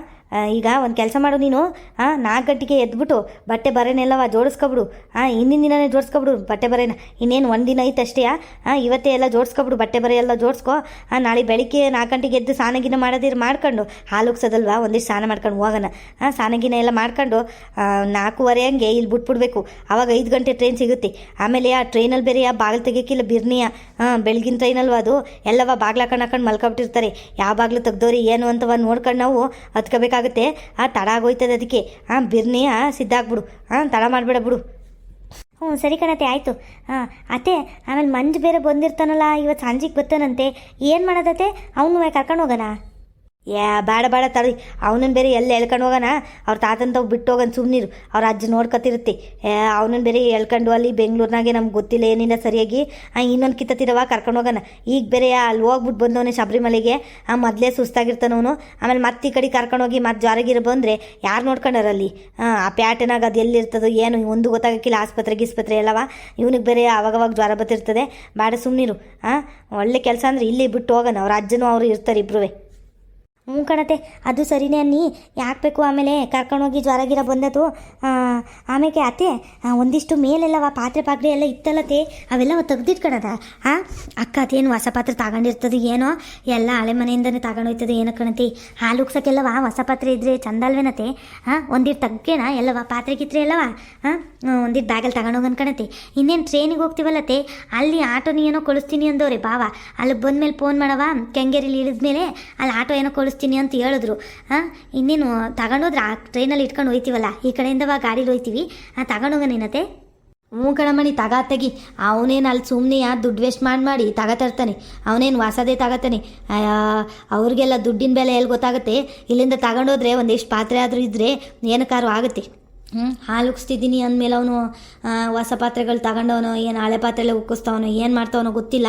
ಈಗ ಒಂದು ಕೆಲಸ ಮಾಡು ನೀನು. ಹಾಂ ನಾಲ್ಕು ಗಂಟೆಗೆ ಎದ್ಬಿಟ್ಟು ಬಟ್ಟೆ ಬರೇನೆಲ್ಲವ ಜೋಡಿಸ್ಕೊಬಿಡು. ಹಾಂ ಹಿಂದಿನ ದಿನನೇ ಜೋಡಿಸ್ಕೊಬಿಡು ಬಟ್ಟೆ ಬರೇನ. ಇನ್ನೇನು ಒಂದು ದಿನ ಐತೆ ಅಷ್ಟೇ ಹಾಂ ಇವತ್ತೇ ಎಲ್ಲ ಜೋಡಿಸ್ಕೊಬಿಡು, ಬಟ್ಟೆ ಬರೆ ಎಲ್ಲ ಜೋಡಿಸ್ಕೊ. ಹಾಂ ನಾಳೆ ಬೆಳಿಗ್ಗೆ ನಾಲ್ಕು ಗಂಟೆಗೆ ಎದ್ದು ಸ್ನಾನಗಿನ ಮಾಡೋದಿರು ಮಾಡ್ಕೊಂಡು ಹಾಲು ಉಗ್ಸೋದಲ್ವಾ? ಒಂದಿಷ್ಟು ಸ್ನಾನ ಮಾಡ್ಕೊಂಡು ಹೋಗೋಣ. ಹಾಂ ಸ್ನಾನಗಿನ ಎಲ್ಲ ಮಾಡ್ಕೊಂಡು ನಾಲ್ಕೂವರೆ ಹಂಗೆ ಇಲ್ಲಿ ಬಿಟ್ಬಿಡ್ಬೇಕು. ಆವಾಗ ಐದು ಗಂಟೆ ಟ್ರೈನ್ ಸಿಗುತ್ತೆ. ಆಮೇಲೆ ಆ ಟ್ರೈನಲ್ಲಿ ಬೇರೆ ಆ ಬಾಗಿಲು ತೆಗಿಯೋಕ್ಕಿಲ್ಲ ಬಿರ್ನಿಯ. ಹಾಂ ಬೆಳಗಿನ ಟ್ರೈನಲ್ವ ಅದು? ಎಲ್ಲವ ಬಾಗ್ಲು ಹಾಕೊಂಡು ಹಾಕೊಂಡು ಮಲ್ಕೊಬಿಟ್ಟಿರ್ತಾರೆ. ಯಾವ ಬಾಗಿಲು ತೆಗ್ದೋರಿ ಏನು ಅಂತವ ನೋಡ್ಕೊಂಡು ನಾವು ಹತ್ಕೋಬೇಕಾಗುತ್ತೆ ಆ, ತಡ ಆಗೋಯ್ತದೆ ಅದಕ್ಕೆ. ಆ ಹಾಂ ಆ ಸಿದ್ಧಾಗ್ಬಿಡು ಹಾಂ ತಡ ಮಾಡಬೇಡ ಬಿಡು. ಹ್ಞೂ, ಸರಿ ಕಣತೆ, ಆಯಿತು. ಹಾಂ ಅತ್ತೆ, ಆಮೇಲೆ ಮಂಜು ಬೇರೆ ಬಂದಿರ್ತಾನಲ್ಲ, ಇವತ್ತು ಸಂಜೆಗೆ ಬರ್ತಾನಂತೆ ಏನು ಮಾಡೋದತ್ತೆ? ಅವನು ಕರ್ಕೊಂಡು ಹೋಗೋಣ ಯಾ ಬೇಡ ಬೇಡ ತಡಿ. ಅವನನ್ನು ಬೇರೆ ಎಲ್ಲಿ ಎಳ್ಕೊಂಡು ಹೋಗೋಣ? ಅವ್ರ ತಾತನ ತಾವು ಬಿಟ್ಟು ಹೋಗೋಣ ಸುಮ್ಮನಿರು ಅವ್ರ ಅಜ್ಜ ನೋಡ್ಕೊತಿರುತ್ತೆ. ಅವನನ್ನು ಬೇರೆ ಎಳ್ಕೊಂಡು ಅಲ್ಲಿ ಬೆಂಗಳೂರಿನಾಗೆ ನಮ್ಗೆ ಗೊತ್ತಿಲ್ಲ, ಏನಿಲ್ಲ ಸರಿಯಾಗಿ. ಇನ್ನೊಂದು ಕಿತ್ತತಿರವ ಕರ್ಕೊಂಡು ಹೋಗೋಣ. ಈಗ ಬೇರೆ ಅಲ್ಲಿ ಹೋಗ್ಬಿಟ್ಟು ಬಂದವನೇ ಶಬರಿಮಲೆಗೆ. ಆ, ಮೊದಲೇ ಸುಸ್ತಾಗಿರ್ತಾನವನು ಆಮೇಲೆ ಮತ್ತೆ ಈ ಕಡೆ ಕರ್ಕೊಂಡು ಹೋಗಿ ಮತ್ತೆ ಜ್ವರಗಿರ ಬಂದರೆ ಯಾರು ನೋಡ್ಕೊಂಡಾರ ಅಲ್ಲಿ? ಹಾಂ ಆ ಪ್ಯಾಟನಾಗ ಅದು ಎಲ್ಲಿರ್ತದೋ ಏನು, ಒಂದು ಗೊತ್ತಾಗಕ್ಕಿಲ್ಲ, ಆಸ್ಪತ್ರೆ, ಗಿಸ್ಪತ್ರೆ ಎಲ್ಲವ. ಇವನಿಗೆ ಬೇರೆ ಅವಾಗವಾಗ ಜ್ವರ ಬತ್ತಿರ್ತದೆ ಬೇಡ ಸುಮ್ಮನಿರು ಹಾಂ ಒಳ್ಳೆ ಕೆಲಸ ಅಂದರೆ ಇಲ್ಲಿ ಬಿಟ್ಟು ಹೋಗೋಣ. ಅವ್ರ ಅಜ್ಜನೂ ಅವರು ಇರ್ತಾರೆ ಇಬ್ರುವೆ. ಹ್ಞೂ ಕಣತೆ, ಅದು ಸರಿನೇ ಅನ್ನಿ. ಯಾಕೆ ಬೇಕು ಆಮೇಲೆ ಕರ್ಕೊಂಡೋಗಿ ಜ್ವರ ಗಿರ ಬಂದದು ಆಮೇಲೆ ಅತ್ತೆ ಒಂದಿಷ್ಟು ಮೇಲೆಲ್ಲವ ಪಾತ್ರೆ ಪಾತ್ರೆ ಎಲ್ಲ ಇತ್ತಲ್ಲತ್ತೆ, ಅವೆಲ್ಲ ತೆಗ್ದಿಟ್ಕೊಳದ ಹಾಂ ಅಕ್ಕ ಅದೇನು ಹೊಸ ಪಾತ್ರೆ ತಗೊಂಡಿರ್ತದೆ ಏನೋ? ಎಲ್ಲ ಹಳೆ ಮನೆಯಿಂದನೇ ತಗೊಂಡೋಯ್ತದೆ ಏನೋ ಕಣತಿ. ಹಾಲು ಉಗ್ಸೋಕ್ಕೆಲ್ಲವ ಹೊಸ ಪಾತ್ರೆ ಇದ್ರೆ ಚಂದ ಅಲ್ವೇನತೆ ಹಾಂ ಒಂದಿಟ್ಟು ತಗ್ಗೇನ? ಎಲ್ಲವ ಪಾತ್ರೆ ಗಿತ್ರೆ ಎಲ್ಲವ? ಹಾಂ ಒಂದಿಟ್ಟು ಬ್ಯಾಗಲ್ಲಿ ತಗೊಂಡೋಗನ್ ಕಣತೆ. ಇನ್ನೇನು ಟ್ರೈನಿಗೆ ಹೋಗ್ತೀವಲ್ಲತ್ತೆ? ಅಲ್ಲಿ ಆಟೋನ ಏನೋ ಕಳಿಸ್ತೀನಿ ಅಂದವ್ರೆ ಬಾವ ಅಲ್ಲಿ ಬಂದ್ಮೇಲೆ ಫೋನ್ ಮಾಡವ, ಕೆಂಗೇರಿಲಿ ಇಳಿದ್ಮೇಲೆ ಅಲ್ಲಿ ಆಟೋ ಏನೋ ಕಳಿಸ್ತೀನಿ ಅಂತ ಹೇಳಿದ್ರು. ಹಾಂ ಇನ್ನೇನು, ತಗೊಂಡೋದ್ರೆ ಆ ಟ್ರೈನಲ್ಲಿ ಇಟ್ಕೊಂಡು ಹೋಯ್ತೀವಲ್ಲ, ಈ ಕಡೆಯಿಂದ ಗಾಡೀಲಿ ಹೋಯ್ತೀವಿ. ಹಾಂ ತಗೊಂಡೋಗ ನೀನತೆ ಹ್ಞೂ ಕಣಮಣಿ ತಗ ತೆಗಿ. ಅವನೇನು ಅಲ್ಲಿ ಸುಮ್ಮನೆ ದುಡ್ಡು ವೇಸ್ಟ್ ಮಾಡಿ ಮಾಡಿ ತಗ ತರ್ತಾನೆ. ಅವನೇನು ವಾಸದೇ ತಗತಾನೆ. ಅವ್ರಿಗೆಲ್ಲ ದುಡ್ಡಿನ ಬೆಲೆ ಎಲ್ಲಿ ಗೊತ್ತಾಗುತ್ತೆ? ಇಲ್ಲಿಂದ ತಗೊಂಡೋದ್ರೆ ಒಂದಿಷ್ಟು ಪಾತ್ರೆ ಆದರೂ ಇದ್ದರೆ ಏನಕ್ಕಾರು ಆಗುತ್ತೆ. ಹ್ಞೂ, ಹಾಲು ಉಕ್ಸ್ತಿದ್ದೀನಿ ಅಂದಮೇಲೆ ಅವನು ಹೊಸ ಪಾತ್ರೆಗಳು ತಗೊಂಡವನು, ಏನು ಹಳೆ ಪಾತ್ರೆಲ್ಲ ಉಕ್ಕಿಸ್ತಾವನು, ಏನು ಮಾಡ್ತಾವನೋ ಗೊತ್ತಿಲ್ಲ.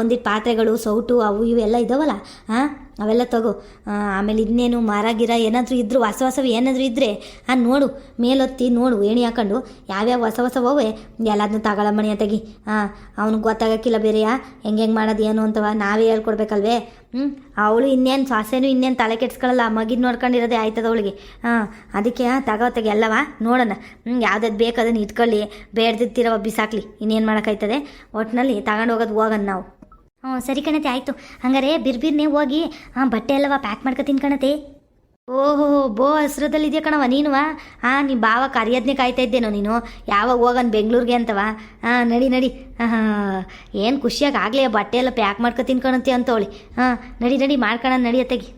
ಒಂದಿಟ್ಟು ಪಾತ್ರೆಗಳು, ಸೌಟು, ಅವು ಇವೆಲ್ಲ ಇದ್ದಾವಲ್ಲ ಹಾಂ ಅವೆಲ್ಲ ತಗೋ. ಆಮೇಲೆ ಇನ್ನೇನು ಮರ ಗಿರ ಏನಾದರೂ ಇದ್ದರೂ ಹೊಸ ಹೊಸವು ಏನಾದರೂ ಇದ್ದರೆ ಆ, ನೋಡು, ಮೇಲೊತ್ತಿ ನೋಡು, ಏಣಿ ಹಾಕೊಂಡು, ಯಾವ್ಯಾವ ಹೊಸ ಹೊಸವೇ ಎಲ್ಲದನ್ನೂ ತಗೊಳ ಮಣಿ ತೆಗಿ ಹಾಂ ಅವ್ನಿಗೆ ಗೊತ್ತಾಗಕ್ಕಿಲ್ಲ ಬೇರೆಯ ಹೆಂಗೆ ಹೆಂಗೆ ಮಾಡೋದು ಏನು ಅಂತವ ನಾವೇ ಹೇಳ್ಕೊಡ್ಬೇಕಲ್ವೇ? ಹ್ಞೂ ಅವಳು ಇನ್ನೇನು ಸೊಸೆನೂ ಇನ್ನೇನು ತಲೆ ಕೆಡ್ಸ್ಕೊಳ್ಳಲ್ಲ ಮಗಿದ್ ನೋಡ್ಕೊಂಡಿರೋದೇ ಆಯ್ತದ ಅವಳಿಗೆ. ಹಾಂ ಅದಕ್ಕೆ ತಗೋ ತೆಗಿ ಎಲ್ಲವ ನೋಡೋಣ. ಹ್ಞೂ ಯಾವ್ದು ಬೇಕು ಅದನ್ನು ಇಟ್ಕೊಳ್ಳಿ ಬೇಡ್ದಿರ್ತೀರವ ಬಿಸಾಕ್ಲಿ ಇನ್ನೇನು ಮಾಡೋಕ್ಕಾಯ್ತದೆ? ಒಟ್ಟಿನಲ್ಲಿ ತಗೊಂಡು ಹೋಗೋದು ಹೋಗೋಣ ನಾವು. ಹ್ಞೂ, ಸರಿ ಕಣತೆ, ಆಯಿತು. ಹಂಗಾರೆ ಬಿರ್ಬಿರ್ನೆ ಹೋಗಿ ಹಾಂ ಬಟ್ಟೆ ಎಲ್ಲವ ಪ್ಯಾಕ್ ಮಾಡ್ಕೊತೀನಿ ಕಣತೆ. ಓಹೋ, ಬೋ ಹಸ್ರದಲ್ಲಿದೆಯಾ ಕಣವ ನೀನುವ? ಹಾಂ ನಿಮ್ಮ ಬಾವ ಕರಿಯೋದನ್ನೇ ಕಾಯ್ತಾ ಇದ್ದೇನೋ ನೀನು? ಯಾವಾಗ ಹೋಗನ್ ಬೆಂಗಳೂರಿಗೆ ಅಂತವ? ಹಾಂ ನಡಿ ನಡಿ. ಹಾಂ ಏನು ಖುಷಿಯಾಗಿ ಆಗಲಿ ಬಟ್ಟೆ ಎಲ್ಲ ಪ್ಯಾಕ್ ಮಾಡ್ಕೊತೀನಿ ಕಣತೆ ಅಂತವಳಿ. ಹಾಂ ನಡಿ ನಡಿ ಮಾಡ್ಕೊಳ್ಳೋಣ ನಡಿಯತ್ತೆಗಿ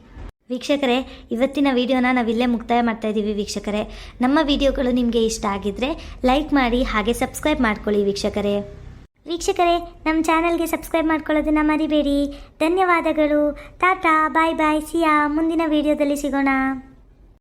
ವೀಕ್ಷಕರೇ, ಇವತ್ತಿನ ವಿಡಿಯೋನ ನಾವಿಲ್ಲೇ ಮುಕ್ತಾಯ ಮಾಡ್ತಾ ಇದ್ದೀವಿ ವೀಕ್ಷಕರೇ. ನಮ್ಮ ವಿಡಿಯೋಗಳು ನಿಮಗೆ ಇಷ್ಟ ಆಗಿದ್ದರೆ ಲೈಕ್ ಮಾಡಿ, ಹಾಗೆ ಸಬ್ಸ್ಕ್ರೈಬ್ ಮಾಡ್ಕೊಳ್ಳಿ ವೀಕ್ಷಕರೇ. ವೀಕ್ಷಕರೇ ನಮ್ಮ ಚಾನಲ್ಗೆ ಸಬ್ಸ್ಕ್ರೈಬ್ ಮಾಡ್ಕೊಳ್ಳೋದನ್ನ ಮರಿಬೇಡಿ. ಧನ್ಯವಾದಗಳು. ಟಾಟಾ ಬಾಯ್ ಬಾಯ್. ಸಿಯಾ ಮುಂದಿನ ವಿಡಿಯೋದಲ್ಲಿ ಸಿಗೋಣ.